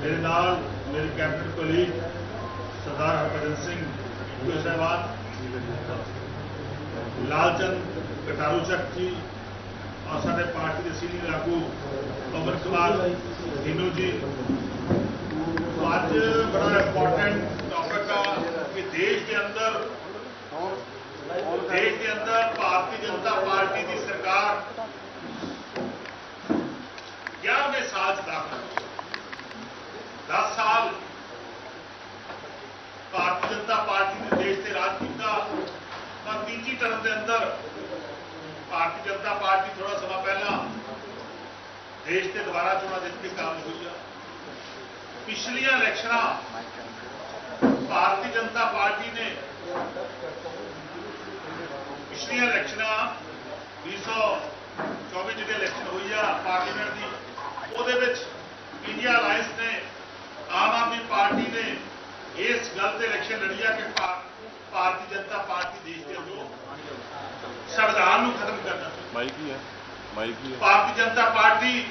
ਮੇਰੇ ਨਾਲ ਮੇਰੇ ਕੈਬਨਿਟ ਕੋਲੀਗ ਸਰਦਾਰ ਹਰਭਜਨ ਸਿੰਘ ਜੀ ਸਾਹਿਬਾਨ ਲਾਲਚੰਦ ਕਟਾਰੂ ਚੱਕ ਜੀ ਔਰ ਸਾਡੇ ਪਾਰਟੀ ਦੇ ਸੀਨੀਅਰ ਆਗੂ ਪਵਨ ਕੁਮਾਰ ਢਿੱਲੋਂ ਜੀ ਅੱਜ ਬੜਾ ਇੰਪੋਰਟੈਂਟ ਟੌਪਿਕ ਆ ਕਿ ਦੇਸ਼ ਦੇ ਅੰਦਰ ਦੇਸ਼ ਦੇ ਅੰਦਰ ਭਾਰਤੀ ਜਨਤਾ ਪਾਰਟੀ ਦੀ ਸਰਕਾਰ 11ਵੇਂ ਸਾਲ ਚ ਦਾਖਲ 10 ਸਾਲ ਭਾਰਤੀ ਜਨਤਾ ਪਾਰਟੀ ਨੇ ਦੇਸ਼ ਤੇ ਰਾਜ ਕੀਤਾ। ਪਰ ਤੀਜੀ ਟਰਮ ਦੇ ਅੰਦਰ ਭਾਰਤੀ ਜਨਤਾ ਪਾਰਟੀ ਥੋੜਾ ਸਮਾਂ ਪਹਿਲਾਂ ਦੇਸ਼ ਤੇ ਦੁਬਾਰਾ ਚੋਣਾਂ ਜਿੱਤ ਕੇ ਕਾਮਯਾਬ ਹੋਈ ਆ। ਪਿਛਲੀਆਂ ਇਲੈਕਸ਼ਨਾਂ ਭਾਰਤੀ ਜਨਤਾ ਪਾਰਟੀ ਨੇ ਪਿਛਲੀਆਂ ਇਲੈਕਸ਼ਨਾਂ 2024 ਜਿਹੜੇ ਇਲੈਕਸ਼ਨ ਹੋਈ ਆ ਪਾਰਲੀਮੈਂਟ ਦੀ, ਉਹਦੇ ਵਿੱਚ ਇੰਡੀਆ ਅਲਾਈਅੰਸ ਨੇ ਪਾਰਟੀ ਨੇ ਇਸ ਗੱਲ ਤੇ ਇਲੈਕਸ਼ਨ ਲੜੀ ਆ ਕਿ ਭਾਰਤੀ ਜਨਤਾ ਪਾਰਟੀ ਦੇਸ਼ ਦੇ ਅੰਦਰੋਂ ਸੰਵਿਧਾਨ ਨੂੰ ਖਤਮ ਕਰਨਾ ਮਾਈਕ ਹੀ ਹੈ ਮਾਈਕ ਹੀ ਹੈ। ਭਾਰਤੀ ਜਨਤਾ ਪਾਰਟੀ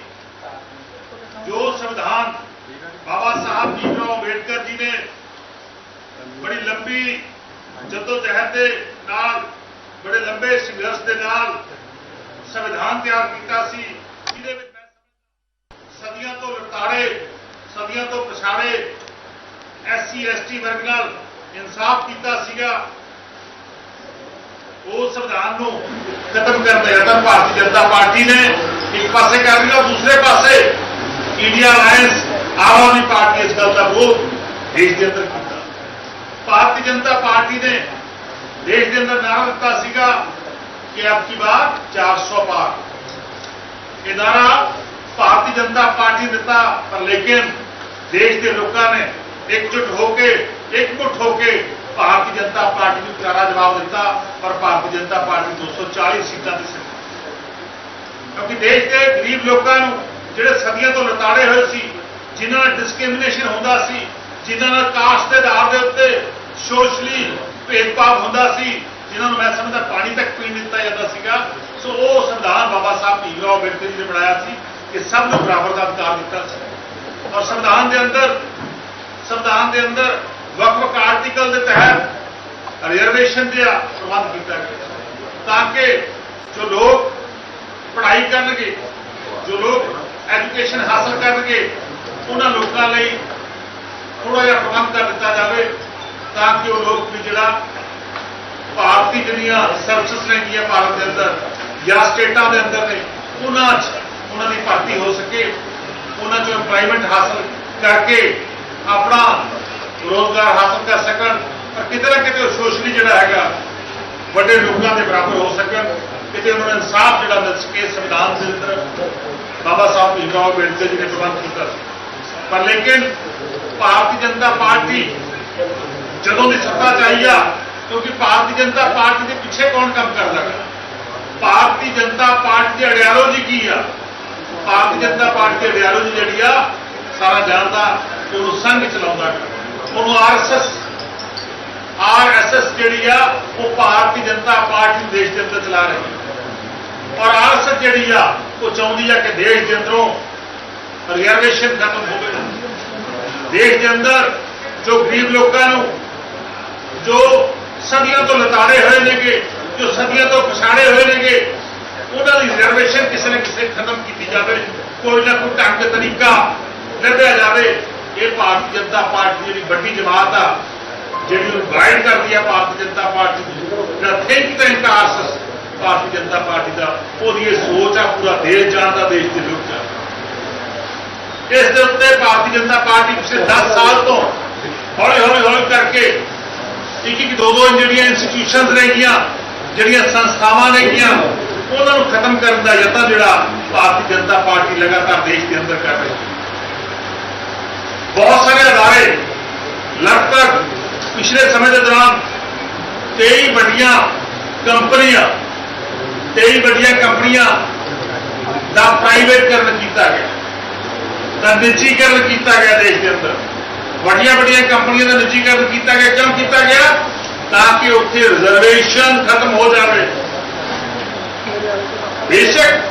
ਜੋ ਸੰਵਿਧਾਨ ਬਾਬਾ ਸਾਹਿਬ ਭੀਮਰਾਓ ਅੰਬੇਡਕਰ ਜੀ ਨੇ ਬੜੀ ਲੰਬੀ ਜਦੋਜਹਿਦ ਦੇ ਨਾਲ ਬੜੇ ਲੰਬੇ ਸੰਘਰਸ਼ ਦੇ ਨਾਲ ਸੰਵਿਧਾਨ ਤਿਆਰ ਕੀਤਾ ਸੀ। ਜਿਹਦੇ ਵਿੱਚ ਸਦੀਆਂ ਤੋਂ ਲਤਾੜੇ ਸਦੀਆਂ ਤੋਂ ਪਛਾੜੇ ਐਸਸੀ ਐਸਟੀ ਵਰਗ ਨਾਲ ਇਨਸਾਫ ਕੀਤਾ ਸੀਗਾ ਉਹ ਸੰਵਿਧਾਨ ਨੂੰ ਖਤਮ ਕਰਨ ਦਾ ਯਤਨ ਭਾਰਤੀ ਜਨਤਾ ਪਾਰਟੀ ਨੇ ਇੱਕ ਪਾਸੇ ਕਰ ਲਿਆ ਦੂਸਰੇ ਪਾਸੇ India alliance Aam Aadmi party ਇਸ ਗੱਲ ਦਾ ਵਿਰੋਧ ਦੇਸ਼ ਦੇ ਅੰਦਰ ਕੀਤਾ ਭਾਰਤੀ ਜਨਤਾ ਪਾਰਟੀ ਨੇ ਦੇਸ਼ ਦੇ ਅੰਦਰ ਨਾਰਾ ਦਿੱਤਾ ਸੀਗਾ ਕਿ ਅਬ ਕੀ ਬਾਤ 400 ਪਾਰ ਇਹ ਨਾਰਾ ਭਾਰਤੀ ਜਨਤਾ ਪਾਰਟੀ ਨੇ ਦਿੱਤਾ ਪਰ ਲੇਕਿਨ ਦੇਸ਼ ਦੇ ਲੋਕਾਂ ਨੇ ਇਕਜੁੱਟ ਹੋ ਕੇ ਇਕਮੁੱਠ ਹੋ ਕੇ ਭਾਰਤੀ ਜਨਤਾ ਪਾਰਟੀ ਨੂੰ ਕਰਾਰਾ ਜਵਾਬ ਦਿੱਤਾ ਪਰ ਭਾਰਤੀ ਜਨਤਾ ਪਾਰਟੀ 240 ਸੀਟਾਂ ਤੇ ਸਿੱਟੀ ਕਿਉਂਕਿ ਦੇਸ਼ ਦੇ ਗਰੀਬ ਲੋਕਾਂ ਨੂੰ ਜਿਹੜੇ ਸਦੀਆਂ ਤੋਂ ਲਤਾੜੇ ਹੋਏ ਸੀ ਜਿਨ੍ਹਾਂ ਨਾਲ ਡਿਸਕ੍ਰਿਮੀਨੇਸ਼ਨ ਹੁੰਦਾ ਸੀ ਜਿਨ੍ਹਾਂ ਨਾਲ ਕਾਸਟ ਦੇ ਆਧਾਰ ਦੇ ਉੱਤੇ ਸੋਸ਼ਲੀ ਭੇਦਭਾਵ ਹੁੰਦਾ ਸੀ ਜਿਨ੍ਹਾਂ ਨੂੰ ਮੈਂ ਸਮਝਦਾ ਪਾਣੀ ਤੱਕ ਪੀਣ ਦਿੱਤਾ ਜਾਂਦਾ ਸੀਗਾ ਸੋ ਉਹ ਸੰਵਿਧਾਨ ਬਾਬਾ ਸਾਹਿਬ ਭੀਮਰਾਓ ਅੰਬੇਡਕਰ ਜੀ ਨੇ ਬਣਾਇਆ ਸੀ ਕਿ ਸਭ ਨੂੰ ਬਰਾਬਰ ਦਾ ਅਧਿਕਾਰ ਦਿੱਤਾ ਸੀ ਔਰ ਸੰਵਿਧਾਨ ਦੇ ਅੰਦਰ ਸੰਵਿਧਾਨ ਦੇ ਅੰਦਰ ਵੱਖ-ਵੱਖ ਆਰਟੀਕਲ ਦੇ ਤਹਿਤ ਰਿਜ਼ਰਵੇਸ਼ਨ ਦਾ ਪ੍ਰਬੰਧ ਕੀਤਾ ਗਿਆ। ਤਾਂ ਕਿ ਜੋ ਲੋਕ ਪੜ੍ਹਾਈ ਕਰਨਗੇ, ਜੋ ਲੋਕ ਐਜੂਕੇਸ਼ਨ ਹਾਸਲ ਕਰਨਗੇ, ਉਹਨਾਂ ਲੋਕਾਂ ਲਈ ਥੋੜਾ ਜਿਹਾ ਪ੍ਰਬੰਧ ਕਰ ਦਿੱਤਾ ਜਾਵੇ ਤਾਂ ਕਿ ਉਹ ਲੋਕ ਵੀ ਜਿਹੜਾ ਭਾਰਤੀ ਜਿਹੜੀਆਂ ਸਰਵਿਸਿਜ਼ ਨੇ ਭਾਰਤ ਦੇ ਅੰਦਰ ਜਾਂ ਸਟੇਟਾਂ ਦੇ ਅੰਦਰ ਨੇ, ਉਹਨਾਂ 'ਚ ਉਹਨਾਂ ਦੀ ਭਰਤੀ ਹੋ ਸਕੇ, ਉਹਨਾਂ 'ਚੋਂ ਐਮਪਲੋਇਮੈਂਟ ਹਾਸਲ ਕਰਕੇ ਆਪਣਾ ਰੋਜ਼ਗਾਰ ਹਾਸਲ ਕਰ ਸਕਣ, ਪਰ ਕਿਤੇ ਨਾ ਕਿਤੇ ਸੋਸ਼ਲੀ ਜਿਹੜਾ ਹੈਗਾ, ਵੱਡੇ ਲੋਕਾਂ ਦੇ ਬਰਾਬਰ ਹੋ ਸਕਣ, ਕਿਤੇ ਉਹਨਾਂ ਨੂੰ ਇਨਸਾਫ ਜਿਹੜਾ ਮਿਲ ਸਕੇ ਸੰਵਿਧਾਨ ਦੇ ਅੰਦਰ। ਬਾਬਾ ਸਾਹਿਬ ਭੀਮਰਾਓ ਅੰਬੇਡਕਰ ਜੀ ਨੇ ਪ੍ਰਬੰਧ ਕੀਤਾ ਸੀ। ਪਰ ਲੇਕਿਨ ਭਾਰਤੀ ਜਨਤਾ ਪਾਰਟੀ ਜਦੋਂ ਦੀ ਸੱਤਾ 'ਚ ਆਈ ਆ, ਕਿਉਂਕਿ ਭਾਰਤੀ ਜਨਤਾ ਪਾਰਟੀ ਦੇ ਪਿੱਛੇ ਕੌਣ ਕੰਮ ਕਰਦਾ ਹੈ? ਭਾਰਤੀ ਜਨਤਾ ਪਾਰਟੀ ਦੀ ਆਈਡੀਓਲੋਜੀ ਕੀ ਆ? ਭਾਰਤੀ ਜਨਤਾ ਪਾਰਟੀ ਦੀ ਆਈਡੀਓਲੋਜੀ ਜਿਹੜੀ ਆ, ਸਾਰਾ ਜਾਣਦਾ। ਕਿ ਉਹਨੂੰ ਸੰਘ ਚਲਾਉਂਦਾ ਉਹਨੂੰ ਆਰਐਸਐਸ ਆਰਐਸਐਸ ਜਿਹੜੀ ਆ, ਉਹ ਭਾਰਤੀ ਜਨਤਾ ਪਾਰਟੀ ਦੇਸ਼ ਦੇ ਅੰਦਰ ਚਲਾ ਰਹੀ ਹੈ। ਔਰ ਆਰਐਸਐਸ ਜਿਹੜੀ ਆ, ਉਹ ਚਾਹੁੰਦੀ ਆ ਕਿ ਦੇਸ਼ ਦੇ ਅੰਦਰੋਂ ਰਿਜ਼ਰਵੇਸ਼ਨ ਖਤਮ ਹੋਵੇ। ਦੇਸ਼ ਦੇ ਅੰਦਰ ਜੋ ਗਰੀਬ ਲੋਕਾਂ ਨੂੰ, ਜੋ ਸਦੀਆਂ ਤੋਂ ਲਤਾੜੇ ਹੋਏ ਨੇਗੇ, ਜੋ ਸਦੀਆਂ ਤੋਂ ਪਛਾੜੇ ਹੋਏ ਨੇਗੇ, ਉਹਨਾਂ ਦੀ ਰਿਜ਼ਰਵੇਸ਼ਨ ਕਿਸੇ ਨਾ ਕਿਸੇ ਖਤਮ ਕੀਤੀ ਜਾਵੇ। ਕੋਈ ਨਾ ਕੋਈ ਢੰਗ ਤਰੀਕਾ ਲੱਭਿਆ ਜਾਵੇ। ਇਹ ਭਾਰਤੀ ਜਨਤਾ ਪਾਰਟੀ ਦੀ ਜਿਹੜੀ ਵੱਡੀ ਜਮਾਤ ਆ, ਜਿਹੜੀ ਉਹ ਗਾਈਡ ਕਰਦੀ ਆ ਭਾਰਤੀ ਜਨਤਾ ਪਾਰਟੀ ਦੀ, ਜਿਹੜਾ think tank RSS Bharatiya Janata party ਦਾ, ਉਹਦੀ ਇਹ ਸੋਚ ਆ ਪੂਰਾ ਦੇਸ਼ ਜਾਣਦਾ ਦੇਸ਼ ਦੇ ਲੋਕ ਜਾਣਦੇ ਇਸ ਦੇ ਉੱਤੇ ਭਾਰਤੀ ਜਨਤਾ ਪਾਰਟੀ ਪਿਛਲੇ 10 ਸਾਲ ਤੋਂ ਹੌਲੀ ਹੌਲੀ ਹੌਲੀ ਕਰਕੇ ਇੱਕ ਇੱਕ ਦੋ ਦੋ ਜਿਹੜੀਆਂ ਇੰਸਟੀਟਿਊਸ਼ਨਸ ਨੇਗੀਆਂ ਜਿਹੜੀਆਂ ਸੰਸਥਾਵਾਂ ਨੇਗੀਆਂ ਉਹਨਾਂ ਨੂੰ ਖਤਮ ਕਰਨ ਦਾ ਯਤਨ ਜਿਹੜਾ ਭਾਰਤੀ ਜਨਤਾ ਪਾਰਟੀ ਲਗਾਤਾਰ ਦੇਸ਼ ਦੇ ਅੰਦਰ ਕਰ ਰਹੀ ਹੈ। ਬਹੁਤ ਸਾਰੇ ਅਦਾਰੇ ਲਗਭਗ ਪਿਛਲੇ ਸਮੇਂ ਦੇ ਦੌਰਾਨ 23 ਵੱਡੀਆਂ ਕੰਪਨੀਆਂ 23 ਵੱਡੀਆਂ ਕੰਪਨੀਆਂ ਦਾ ਪ੍ਰਾਈਵੇਟਕਰਨ ਕੀਤਾ ਗਿਆ। ਦਾ ਨਿੱਜੀਕਰਨ ਕੀਤਾ ਗਿਆ ਦੇਸ਼ ਦੇ ਅੰਦਰ। ਵੱਡੀਆਂ ਵੱਡੀਆਂ ਕੰਪਨੀਆਂ ਦਾ ਨਿੱਜੀਕਰਨ ਕੀਤਾ ਗਿਆ। ਕਿਉਂ ਕੀਤਾ ਗਿਆ? ਤਾਂ ਕਿ ਉੱਥੇ ਰਿਜ਼ਰਵੇਸ਼ਨ ਖਤਮ ਹੋ ਜਾਵੇ। ਬੇਸ਼ੱਕ,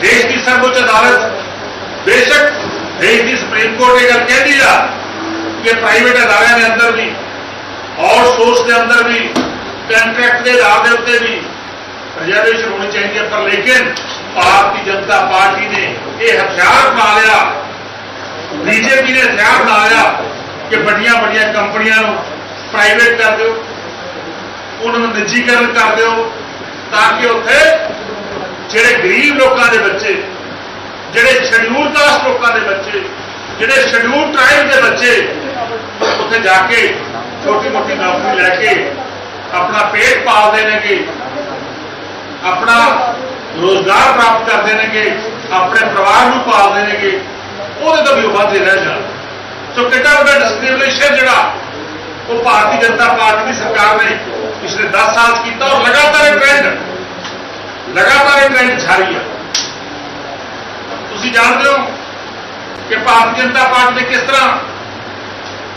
ਦੇਸ਼ ਦੀ ਸਰਵਉੱਚ ਅਦਾਲਤ ਬੇਸ਼ੱਕ ਦੇਸ਼ ਦੀ ਸੁਪਰੀਮ ਕੋਰਟ ਇਹ ਗੱਲ ਕਹਿੰਦੀ ਆ ਕਿ ਪ੍ਰਾਈਵੇਟ ਅਦਾਰਿਆਂ ਦੇ ਅੰਦਰ ਵੀ ਆਊਟਸੋਰਸ ਦੇ ਅੰਦਰ ਵੀ ਕੰਟਰੈਕਟ ਦੇ ਆਧਾਰ ਦੇ ਉੱਤੇ ਵੀ ਰਿਜ਼ਰਵੇਸ਼ਨ ਹੋਣੀ ਚਾਹੀਦੀ ਹੈ ਪਰ ਲੇਕਿਨ ਭਾਰਤੀ ਜਨਤਾ ਪਾਰਟੀ ਨੇ ਇਹ ਹਥਿਆਰ ਬਣਾ ਲਿਆ। ਬੀਜੇਪੀ ਨੇ ਹਥਿਆਰ ਬਣਾ ਲਿਆ ਕਿ ਵੱਡੀਆਂ ਵੱਡੀਆਂ ਕੰਪਨੀਆਂ ਨੂੰ ਪ੍ਰਾਈਵੇਟ ਕਰ ਦਿਓ, ਉਹਨਾਂ ਨੂੰ ਨਿੱਜੀਕਰਨ ਕਰ ਦਿਓ, ਤਾਂ ਕਿ ਉੱਥੇ ਜਿਹੜੇ ਗਰੀਬ ਲੋਕਾਂ ਦੇ ਬੱਚੇ ਜਿਹੜੇ ਸ਼ਡਿਊਲ ਕਾਸਟ ਲੋਕਾਂ ਦੇ ਬੱਚੇ, ਜਿਹੜੇ ਸ਼ਡਿਊਲ ਟ੍ਰਾਈਬ ਦੇ ਬੱਚੇ, ਉੱਥੇ ਜਾ ਕੇ ਛੋਟੀ ਮੋਟੀ ਨੌਕਰੀ ਲੈ ਕੇ ਆਪਣਾ ਪੇਟ ਪਾਲਦੇ ਨੇਗੇ, ਆਪਣਾ ਰੋਜ਼ਗਾਰ ਪ੍ਰਾਪਤ ਕਰਦੇ ਨੇਗੇ, ਆਪਣੇ ਪਰਿਵਾਰ ਨੂੰ ਪਾਲਦੇ ਨੇਗੇ, ਉਹਦੇ ਤੋਂ ਵੀ ਉਹ ਵਾਧੇ ਰਹਿ ਜਾਣ। ਸੋ ਕਿੱਡਾ ਵੱਡਾ ਡਿਸਕ੍ਰਿਮੀਨੇਸ਼ਨ ਜਿਹੜਾ ਉਹ ਭਾਰਤੀ ਜਨਤਾ ਪਾਰਟੀ ਦੀ ਸਰਕਾਰ ਨੇ ਪਿਛਲੇ 10 ਸਾਲ 'ਚ ਕੀਤਾ ਔਰ ਲਗਾਤਾਰ ਇਹ ਟ੍ਰੈਂਡ ਲਗਾਤਾਰ ਇਹ ਟ੍ਰੈਂਡ ਜਾਰੀ ਹੈ ਤੁਸੀਂ ਜਾਣਦੇ ਹੋ ਕਿ ਭਾਰਤੀ ਜਨਤਾ ਪਾਰਟੀ ਨੇ ਕਿਸ ਤਰ੍ਹਾਂ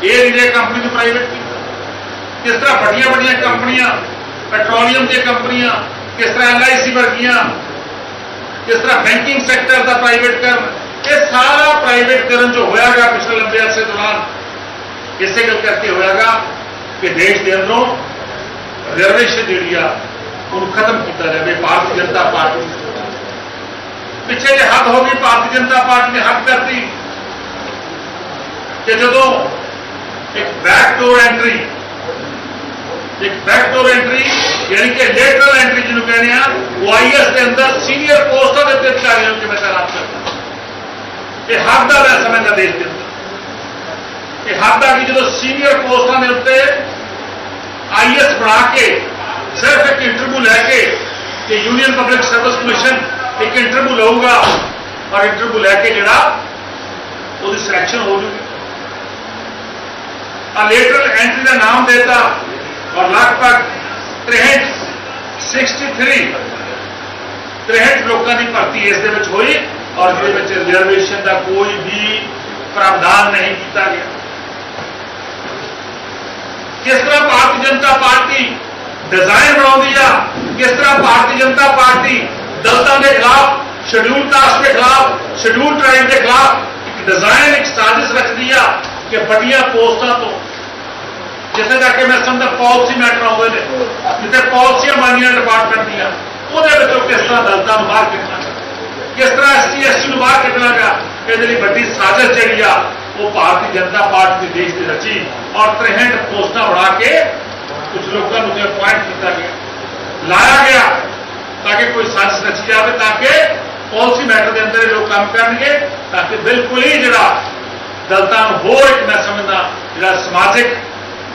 에ਅਰ ਇੰਡੀਆ ਕੰਪਨੀ ਨੂੰ ਪ੍ਰਾਈਵੇਟ ਕੀਤਾ? ਕਿਸ ਤਰ੍ਹਾਂ ਵੱਡੀਆਂ ਵੱਡੀਆਂ ਕੰਪਨੀਆਂ ਪੈਟਰੋਲੀਅਮ ਦੀਆਂ ਕੰਪਨੀਆਂ, ਕਿਸ ਤਰ੍ਹਾਂ ਐਲਆਈਸੀ ਵਰਗੀਆਂ, ਕਿਸ ਤਰ੍ਹਾਂ ਬੈਂਕਿੰਗ ਸੈਕਟਰ ਦਾ ਪ੍ਰਾਈਵੇਟ ਕਰਨ? ਇਹ ਸਾਰਾ ਪ੍ਰਾਈਵੇਟ ਕਰਨ ਜੋ ਹੋਇਆਗਾ ਪਿਛਲੇ ਲੰਬੇ ਅਰਸੇ ਦੌਰਾਨ। ਇਸੇ ਗੱਲ ਕਰਕੇ ਹੋਇਆਗਾ ਕਿ ਦੇਸ਼ ਦੇ ਅੰਦਰੋਂ ਰਿਜ਼ਰਵੇਸ਼ਨ ਜਿਹੜੀ ਆ, ਉਹਨੂੰ ਖਤਮ ਕੀਤਾ ਜਾਵੇ, ਭਾਰਤੀ ਜਨਤਾ ਪਾਰਟੀ ਪਿੱਛੇ ਜੇ ਹੱਦ ਹੋ ਗਈ ਭਾਰਤੀ ਜਨਤਾ ਪਾਰਟੀ ਨੇ ਹੱਦ ਕਰਤੀ ਕਿ ਜਦੋਂ ਇੱਕ ਬੈਕਡੋਰ ਐਂਟਰੀ ਇੱਕ ਬੈਕਡੋਰ ਐਂਟਰੀ ਯਾਨੀ ਕਿ ਲੇਟਰਲ ਐਂਟਰੀ ਜਿਹਨੂੰ ਕਹਿੰਦੇ ਆ ਉਹ ਆਈਐਸ ਦੇ ਅੰਦਰ ਸੀਨੀਅਰ ਪੋਸਟਾਂ ਦੇ ਉੱਤੇ ਅਧਿਕਾਰੀਆਂ ਨੂੰ ਕਿਵੇਂ ਤਾਇਨਾਤ ਕਰਦਾ ਇਹ ਹੱਦ ਦਾ ਮੈਂ ਸਮਝਦਾ ਦੇਸ਼ ਦੇ ਅੰਦਰ ਇਹ ਹੱਦ ਆ ਕਿ ਜਦੋਂ ਸੀਨੀਅਰ ਪੋਸਟਾਂ ਦੇ ਉੱਤੇ ਆਈਐਸ ਬਣਾ ਕੇ ਸਿਰਫ ਇੱਕ ਇੰਟਰਵਿਊ ਲੈ ਕੇ ਕਿ ਯੂਨੀਅਨ ਪਬਲਿਕ ਸਰਵਿਸ ਕਮਿਸ਼ਨ ਇੱਕ ਇੰਟਰਵਿਊ ਲਊਗਾ ਔਰ ਇੰਟਰਵਿਊ ਲੈ ਕੇ ਜਿਹੜਾ ਉਹਦੀ ਸਿਲੈਕਸ਼ਨ ਹੋ ਜੂਗੀ। ਆ ਲੇਟਰਲ ਐਂਟਰੀ ਦਾ ਨਾਮ ਦੇਤਾ ਔਰ ਲਗਭਗ 63 63 63 ਲੋਕਾਂ ਦੀ ਭਰਤੀ ਇਸ ਦੇ ਵਿੱਚ ਹੋਈ ਔਰ ਜਿਹਦੇ ਵਿੱਚ ਰਿਜ਼ਰਵੇਸ਼ਨ ਦਾ ਕੋਈ ਵੀ ਪ੍ਰਾਵਧਾਨ ਨਹੀਂ ਕੀਤਾ ਗਿਆ। ਕਿਸ ਤਰ੍ਹਾਂ ਭਾਰਤੀ ਜਨਤਾ ਪਾਰਟੀ ਡਿਜ਼ਾਈਨ ਬਣਾਉਂਦੀ ਆ, ਕਿਸ ਤਰ੍ਹਾਂ ਭਾਰਤੀ ਜਨਤਾ ਪਾਰਟੀ ਦਲਤਾਂ ਦੇ ਖਿਲਾਫ ਸ਼ਡਿਊਲ ਕਾਸਟ ਦੇ ਖਿਲਾਫ ਸ਼ਡਿਊਲ ਟ੍ਰਾਈਬ ਦੇ ਖਿਲਾਫ ਇੱਕ ਡਿਜ਼ਾਈਨ ਇੱਕ ਸਾਜ਼ਿਸ਼ ਰਚਦੀ ਆ ਕਿ ਵੱਡੀਆਂ ਪੋਸਟਾਂ ਤੋਂ ਜਿੱਥੇ ਜਾ ਕੇ ਮੈਂ ਸਮਝਦਾ ਪਾਲਿਸੀ ਮੈਟਰ ਆਉਂਦੇ ਨੇ ਜਿੱਥੇ ਪਾਲਿਸੀਆਂ ਬਣਦੀਆਂ ਡਿਪਾਰਟਮੈਂਟ ਦੀਆਂ ਉਹਦੇ ਵਿੱਚੋਂ ਕਿਸ ਤਰ੍ਹਾਂ ਦਲਤਾਂ ਨੂੰ ਬਾਹਰ ਕੱਢਣਾ ਕਿਸ ਤਰ੍ਹਾਂ ਐਸਟੀ ਐਸਟੀ ਨੂੰ ਬਾਹਰ ਕੱਢਣਾਗਾ ਇਹਦੇ ਲਈ ਵੱਡੀ ਸਾਜ਼ਿਸ਼ ਜਿਹੜੀ ਆ ਉਹ ਭਾਰਤੀ ਜਨਤਾ ਪਾਰਟੀ ਦੇ ਦੇਸ਼ ਦੀ ਰਚੀ ਔਰ 63 ਪੋਸਟਾਂ ਬਣਾ ਕੇ ਕੁਝ ਲੋਕਾਂ ਨੂੰ ਤੇ ਅਪਾਇੰਟ ਕੀਤਾ ਗਿਆ ਲਾਇਆ ਗਿਆ ਤਾਂ ਕਿ ਕੋਈ ਸਾਜ਼ਿਸ਼ ਰਚੀ ਜਾਵੇ ਤਾਂ ਕਿ ਪਾਲਿਸੀ ਮੈਟਰ ਦੇ ਅੰਦਰ ਇਹ ਲੋਕ ਕੰਮ ਕਰਨਗੇ ਤਾਂ ਕਿ ਬਿਲਕੁਲ ਹੀ ਜਿਹੜਾ ਦਲਤਾਂ ਨੂੰ ਹੋਰ ਇੱਕ ਮੈਂ ਸਮਝਦਾ ਜਿਹੜਾ ਸਮਾਜਿਕ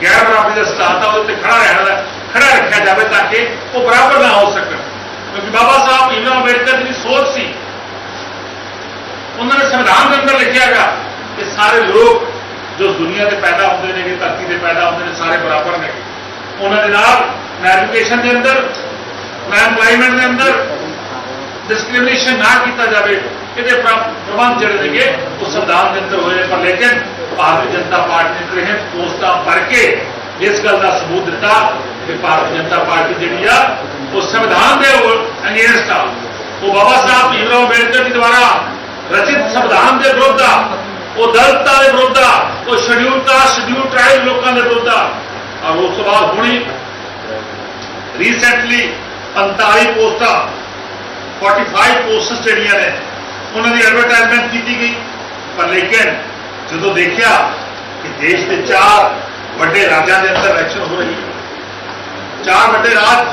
ਗੈਰ ਬਰਾਬਰੀ ਦਾ ਸਿਧਾਂਤ ਆ ਉਹਦੇ ਤੇ ਖੜਾ ਰਹਿਣ ਦਾ ਖੜਾ ਰੱਖਿਆ ਜਾਵੇ ਤਾਂ ਕਿ ਉਹ ਬਰਾਬਰ ਨਾ ਹੋ ਸਕਣ ਕਿਉਂਕਿ ਬਾਬਾ ਸਾਹਿਬ ਭੀਮ ਰਾਓ ਅੰਬੇਡਕਰ ਦੀ ਸੋਚ ਸੀ ਉਹਨਾਂ ਨੇ ਸੰਵਿਧਾਨ ਦੇ ਅੰਦਰ ਲਿਖਿਆਗਾ ਕਿ ਸਾਰੇ ਲੋਕ ਜੋ ਦੁਨੀਆ ਤੇ ਪੈਦਾ ਹੁੰਦੇ ਨੇ ਧਰਤੀ ਤੇ ਪੈਦਾ ਹੁੰਦੇ ਦੇ ਨਾ ਅੰਦਰ ਡਿਸਕ੍ਰਿਮੀਨੇਸ਼ਨ ਨਾ ਕੀਤਾ ਜਾਵੇ, ਇਹਦੇ ਪ੍ਰਬੰਧ ਜਿਹੜੇ ਨੇਗੇ ਉਹ ਸੰਵਿਧਾਨ ਦੇ ਅੰਦਰ ਹੋਏ ਪਰ ਲੇਕਿਨ ਭਾਰਤੀ ਜਨਤਾ ਪਾਰਟੀ ਨੇ ਇਹ ਪੋਸਟਾਂ ਭਰ ਕੇ ਇਸ ਗੱਲ ਦਾ ਸਬੂਤ ਦਿੱਤਾ ਕਿ ਭਾਰਤੀ ਜਨਤਾ ਪਾਰਟੀ ਜਿਹੜੀ ਆ, ਉਹ ਸੰਵਿਧਾਨ ਦੇ ਅਗੇਂਸਟ ਆ। ਉਹ ਬਾਬਾ ਸਾਹਿਬ ਭੀਮ ਰਾਓ ਅੰਬੇਡਕਰ ਜੀ ਦੁਆਰਾ ਰਚਿਤ ਸੰਵਿਧਾਨ ਦੇ ਵਿਰੁੱਧ ਆ, ਉਹ ਦਲਿਤਾਂ ਦੇ ਵਿਰੁੱਧ ਆ, ਉਹ ਸ਼ਡਿਊਲ ਕਾਸਟ ਸ਼ਡਿਊਲ ਟ੍ਰਾਈਬ ਲੋਕਾਂ ਦੇ ਵਿਰੁੱਧ ਆ। ਔਰ ਉਸ ਤੋਂ ਬਾਅਦ ਹੁਣੀ ਰੀਸੈਂਟਲੀ 45 ਪੋਸਟਾਂ 45 ਪੋਸਟਸ ਜਿਹੜੀਆਂ ਨੇ, ਉਹਨਾਂ ਦੀ ਐਡਵਰਟਾਈਜ਼ਮੈਂਟ ਕੀਤੀ ਗਈ। ਪਰ ਲੇਕਿਨ ਜਦੋਂ ਦੇਖਿਆ ਕਿ ਦੇਸ਼ ਦੇ ਚਾਰ ਵੱਡੇ ਰਾਜਾਂ ਦੇ ਅੰਦਰ ਇਲੈਕਸ਼ਨ ਹੋ ਰਹੀ ਹੈ, ਚਾਰ ਵੱਡੇ ਰਾਜ,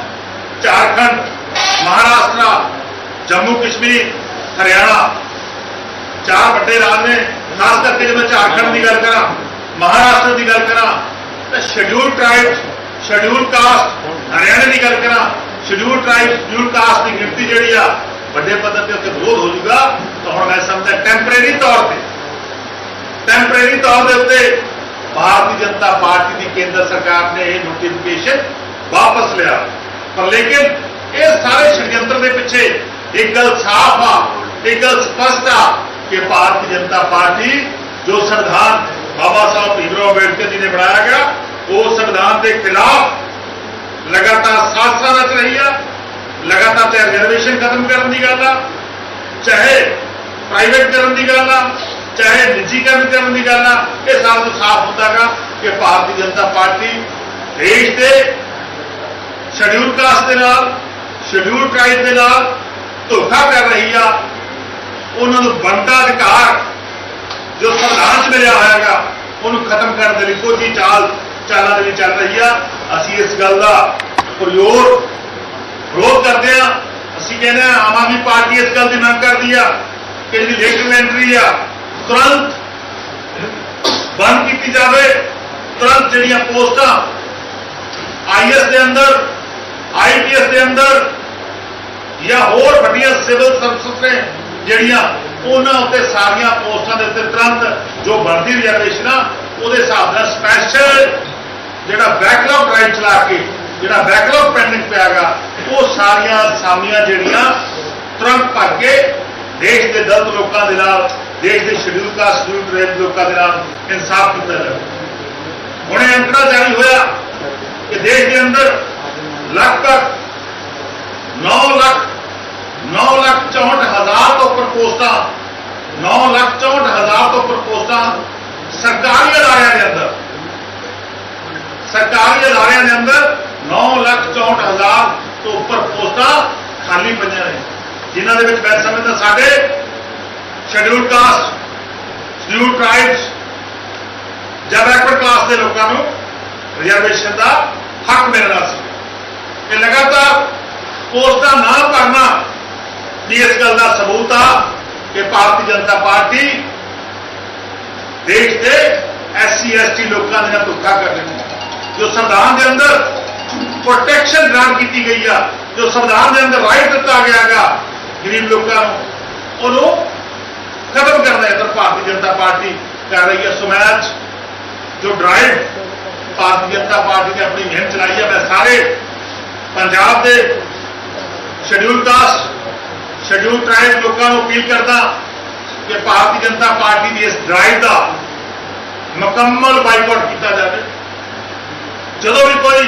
ਝਾਰਖੰਡ, ਮਹਾਰਾਸ਼ਟਰ, ਜੰਮੂ ਕਸ਼ਮੀਰ, ਹਰਿਆਣਾ, ਚਾਰ ਵੱਡੇ ਰਾਜ ਨੇ, ਖਾਸ ਕਰਕੇ ਜੇ ਮੈਂ ਝਾਰਖੰਡ ਦੀ ਗੱਲ ਕਰਾਂ, ਮਹਾਰਾਸ਼ਟਰ ਦੀ ਗੱਲ ਕਰਾਂ, ਤਾਂ schedule tribe schedule caste Haryana ਦੀ ਗੱਲ ਕਰਾਂ ਸ਼ਡਿਊਲ ਟ੍ਰਾਈਬ ਸ਼ਡਿਊਲ ਕਾਸਟ ਦੀ ਗਿਣਤੀ ਜਿਹੜੀ ਆ, ਵੱਡੇ ਪੱਧਰ ਤੇ ਉੱਤੇ ਵਿਰੋਧ ਹੋ ਜਾਊਗਾ। ਤਾਂ ਹੁਣ ਮੈਂ ਸਮਝਦਾ ਟੈਂਪਰੇਰੀ ਤੌਰ ਤੇ। ਟੈਂਪਰੇਰੀ ਤੌਰ ਦੇ ਉੱਤੇ ਭਾਰਤੀ ਜਨਤਾ ਪਾਰਟੀ ਦੀ ਕੇਂਦਰ ਸਰਕਾਰ ਨੇ ਇਹ ਨੋਟੀਫਿਕੇਸ਼ਨ ਵਾਪਸ ਲਿਆ। ਪਰ ਲੇਕਿਨ ਇਹ ਸਾਰੇ ਸ਼ਡਿਅੰਤਰ ਦੇ ਪਿੱਛੇ ਇੱਕ ਗੱਲ ਸਾਫ਼ ਆ, ਇੱਕ ਗੱਲ ਸਪਸ਼ਟ ਆ ਕਿ ਭਾਰਤੀ ਜਨਤਾ ਪਾਰਟੀ ਜੋ ਸੰਵਿਧਾਨ ਬਾਬਾ ਸਾਹਿਬ ਭੀਮਰਾਓ ਅੰਬੇਡਕਰ ਜੀ ਨੇ ਬਣਾਇਆ ਗਿਆ, ਉਹ ਸੰਵਿਧਾਨ ਦੇ ਖਿਲਾਫ ਲਗਾਤਾਰ ਸਾਜ਼ਿਸ਼ਾਂ ਰਚ ਰਹੀ ਆ। ਲਗਾਤਾਰ ਤੇ ਰਿਜ਼ਰਵੇਸ਼ਨ ਖਤਮ ਕਰਨ ਦੀ ਗੱਲ ਆ। ਚਾਹੇ ਪ੍ਰਾਈਵੇਟ ਕਰਨ ਦੀ ਗੱਲ ਆ, ਚਾਹੇ ਨਿੱਜੀਕਰਨ ਕਰਨ ਦੀ ਗੱਲ ਆ, ਇਹ ਸਾਰਾ ਸਾਫ਼ ਹੁੰਦਾਗਾ ਕਿ ਭਾਰਤੀ ਜਨਤਾ ਪਾਰਟੀ ਦੇਸ਼ ਦੇ ਸ਼ਡਿਊਲ ਕਾਸਟ ਦੇ ਨਾਲ ਸ਼ਡਿਊਲ ਟ੍ਰਾਈਬ ਦੇ ਨਾਲ ਧੋਖਾ ਕਰ ਰਹੀ ਆ। ਉਹਨਾਂ ਨੂੰ ਬਣਦਾ ਅਧਿਕਾਰ ਜੋ ਸੰਵਿਧਾਨ 'ਚ ਮਿਲਿਆ ਹੋਇਆਗਾ ਉਹਨੂੰ ਖਤਮ ਕਰਨ ਦੇ ਲਈ ਕੋਈ ਚਾਲ ਚਾਲਾਂ ਦੇ ਵਿੱਚ ਚੱਲ ਰਹੀ ਆ। ਅਸੀਂ ਇਸ ਗੱਲ ਦਾ ਪੁਰਜ਼ੋਰ ਵਿਰੋਧ ਕਰਦੇ ਆ। ਅਸੀਂ ਕਹਿੰਦੇ ਆ, ਆਮ ਆਦਮੀ ਪਾਰਟੀ ਇਸ ਗੱਲ ਦੀ ਮੰਗ ਕਰਦੀ ਆ ਕਿ ਜਿਹੜੀ ਲੇਟਰ ਐਂਟਰੀ ਆ, ਤੁਰੰਤ ਬੰਦ ਕੀਤੀ ਜਾਵੇ। ਤੁਰੰਤ ਜਿਹੜੀਆਂ ਪੋਸਟਾਂ ਆਈਐਸ ਦੇ ਅੰਦਰ ਆਈਪੀਐਸ ਦੇ ਅੰਦਰ ਜਾਂ ਹੋਰ ਵੱਡੀਆਂ ਸਿਵਲ ਸਰਵਿਸ ਨੇ ਜਿਹੜੀਆਂ, ਉਹਨਾਂ ਉੱਤੇ ਸਾਰੀਆਂ ਪੋਸਟਾਂ ਦੇ ਉੱਤੇ ਤੁਰੰਤ ਜੋ ਬਣਦੀ ਰਿਜ਼ਰਵੇਸ਼ਨ ਆ ਉਹਦੇ ਹਿਸਾਬ ਨਾਲ ਸਪੈਸ਼ਲ ਜਿਹੜਾ ਬੈਕਲੌਗ ਡਰਾਈਵ ਚਲਾ ਕੇ, ਜਿਹੜਾ ਬੈਕਲੌਗ ਪੈਂਡਿੰਗ ਪਿਆਗਾ ਉਹ ਸਾਰੀਆਂ ਸਾਮੀਆਂ ਜਿਹੜੀਆਂ ਤੁਰੰਤ ਭਰ ਕੇ ਦੇਸ਼ ਦੇ ਦਲਿਤ ਲੋਕਾਂ ਦੇ ਨਾਲ, ਦੇਸ਼ ਦੇ ਸ਼ਡਿਊਲ ਕਾਸਟ ਸ਼ਡਿਊਲ ਟ੍ਰਾਈਬ ਲੋਕਾਂ ਦੇ ਨਾਲ ਇਨਸਾਫ ਕੀਤਾ ਜਾਵੇ। ਹੁਣ ਇਹ ਅੰਕੜਾ ਜਾਰੀ ਹੋਇਆ ਕਿ ਦੇਸ਼ ਦੇ ਅੰਦਰ ਲਗਭਗ 9 ਲੱਖ 9 ਲੱਖ 64 ਹਜ਼ਾਰ ਤੋਂ ਉੱਪਰ ਪੋਸਟਾਂ 9 ਲੱਖ 64 ਹਜ਼ਾਰ ਤੋਂ ਉੱਪਰ ਪੋਸਟਾਂ ਸਰਕਾਰੀ ਅਦਾਰਿਆਂ ਦੇ ਅੰਦਰ ਸਰਕਾਰੀ ਅਦਾਰਿਆਂ ਦੇ ਅੰਦਰ 9 ਲੱਖ 64 ਹਜ਼ਾਰ ਤੋਂ ਉੱਪਰ ਪੋਸਟਾਂ ਖਾਲੀ ਪਈਆਂ ਨੇ। ਜਿਨ੍ਹਾਂ ਦੇ ਵਿੱਚ ਮੈਂ ਸਮਝਦਾ ਸਾਡੇ ਸ਼ਡਿਊਲ ਕਾਸਟ ਸ਼ਡਿਊਲ ਟ੍ਰਾਈਬਸ ਜਾਂ ਬੈਕਵਰਡ ਕਲਾਸ ਦੇ ਲੋਕਾਂ ਨੂੰ ਰਿਜ਼ਰਵੇਸ਼ਨ ਦਾ ਹੱਕ ਮਿਲਣਾ ਸੀ। ਇਹ ਲਗਾਤਾਰ ਪੋਸਟਾਂ ਨਾ ਭਰਨਾ ਦੀ ਇਸ ਗੱਲ ਦਾ ਸਬੂਤ ਆ ਕਿ ਭਾਰਤੀ ਜਨਤਾ ਪਾਰਟੀ ਦੇਸ਼ ਦੇ ਐਸਸੀ ਐਸਟੀ ਲੋਕਾਂ ਦੇ ਨਾਲ ਧੋਖਾ ਕਰ ਰਹੀ ਹੈ। ਜੋ ਸੰਵਿਧਾਨ ਦੇ ਅੰਦਰ ਪ੍ਰੋਟੈਕਸ਼ਨ ਗ੍ਰਾਂਟ ਕੀਤੀ ਗਈ ਆ, ਜੋ ਸੰਵਿਧਾਨ ਦੇ ਅੰਦਰ ਰਾਈਟ ਦਿੱਤਾ ਗਿਆ ਹੈਗਾ ਗਰੀਬ ਲੋਕਾਂ ਨੂੰ, ਉਹਨੂੰ ਖਤਮ ਕਰਨਾ ਹੈ ਤਾਂ ਭਾਰਤੀ ਜਨਤਾ ਪਾਰਟੀ ਕਰ ਰਹੀ ਹੈ ਸੁਮੈਚ ਜੋ ਡਰਾਈਵ ਭਾਰਤੀ ਜਨਤਾ ਪਾਰਟੀ ਨੇ ਆਪਣੀ ਮੁਹਿੰਮ ਚਲਾਈ ਹੈ ਮੈਂ ਸਾਰੇ ਪੰਜਾਬ ਦੇ ਸ਼ਡਿਊਲ ਕਾਸਟ ਸ਼ਡਿਊਲ ਟ੍ਰਾਈਬ ਲੋਕਾਂ ਨੂੰ ਅਪੀਲ ਕਰਦਾ ਕਿ ਭਾਰਤੀ ਜਨਤਾ ਪਾਰਟੀ ਦੀ ਇਸ ਡਰਾਈਵ ਦਾ ਮੁਕੰਮਲ ਬਾਈਕਾਟ ਕੀਤਾ ਜਾਵੇ। ਜਦੋਂ ਵੀ ਕੋਈ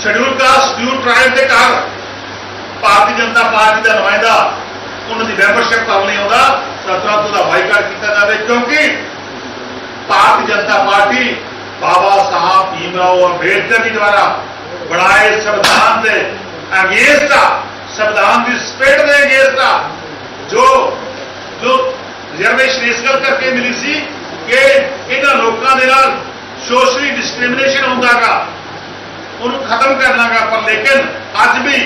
ਸ਼ਡਿਊਲ ਕਾਸਟ ਸ਼ਡਿਊਲ ਟ੍ਰਾਈਬ ਦੇ ਘਰ ਭਾਰਤੀ ਜਨਤਾ ਪਾਰਟੀ ਦਾ ਨੁਮਾਇੰਦਾ, ਉਹਨਾਂ ਦੀ ਮੈਂਬਰਸ਼ਿਪ ਕਰਨ ਲਈ ਆਉਂਦਾ ਤਾਂ ਤੁਰੰਤ ਉਹਦਾ ਬਾਈਕਾਟ ਕੀਤਾ ਜਾਵੇ, ਕਿਉਂਕਿ ਭਾਰਤੀ ਜਨਤਾ ਪਾਰਟੀ ਬਾਬਾ ਸਾਹਿਬ ਭੀਮਰਾਓ ਅੰਬੇਡਕਰ ਜੀ ਦੁਆਰਾ ਬਣਾਏ ਸੰਵਿਧਾਨ ਦੇ ਅਗੇਂਸਟ ਆ ਸੰਵਿਧਾਨ ਦੀ ਸਪੇਟ ਦੇ ਅਗੇਂਸਟ ਆ ਜੋ ਜੋ ਰਿਜ਼ਰਵੇਸ਼ਨ ਇਸ ਗੱਲ ਕਰਕੇ ਮਿਲੀ ਸੀ ਕਿ ਇਹਨਾਂ ਲੋਕਾਂ ਦੇ ਨਾਲ ਸੋਸ਼ਲੀ ਡਿਸਕ੍ਰਿਮੀਨੇਸ਼ਨ ਹੁੰਦਾਗਾ। ਉਹਨੂੰ ਖਤਮ ਕਰਨਾਗਾ ਪਰ ਲੇਕਿਨ ਅੱਜ ਵੀ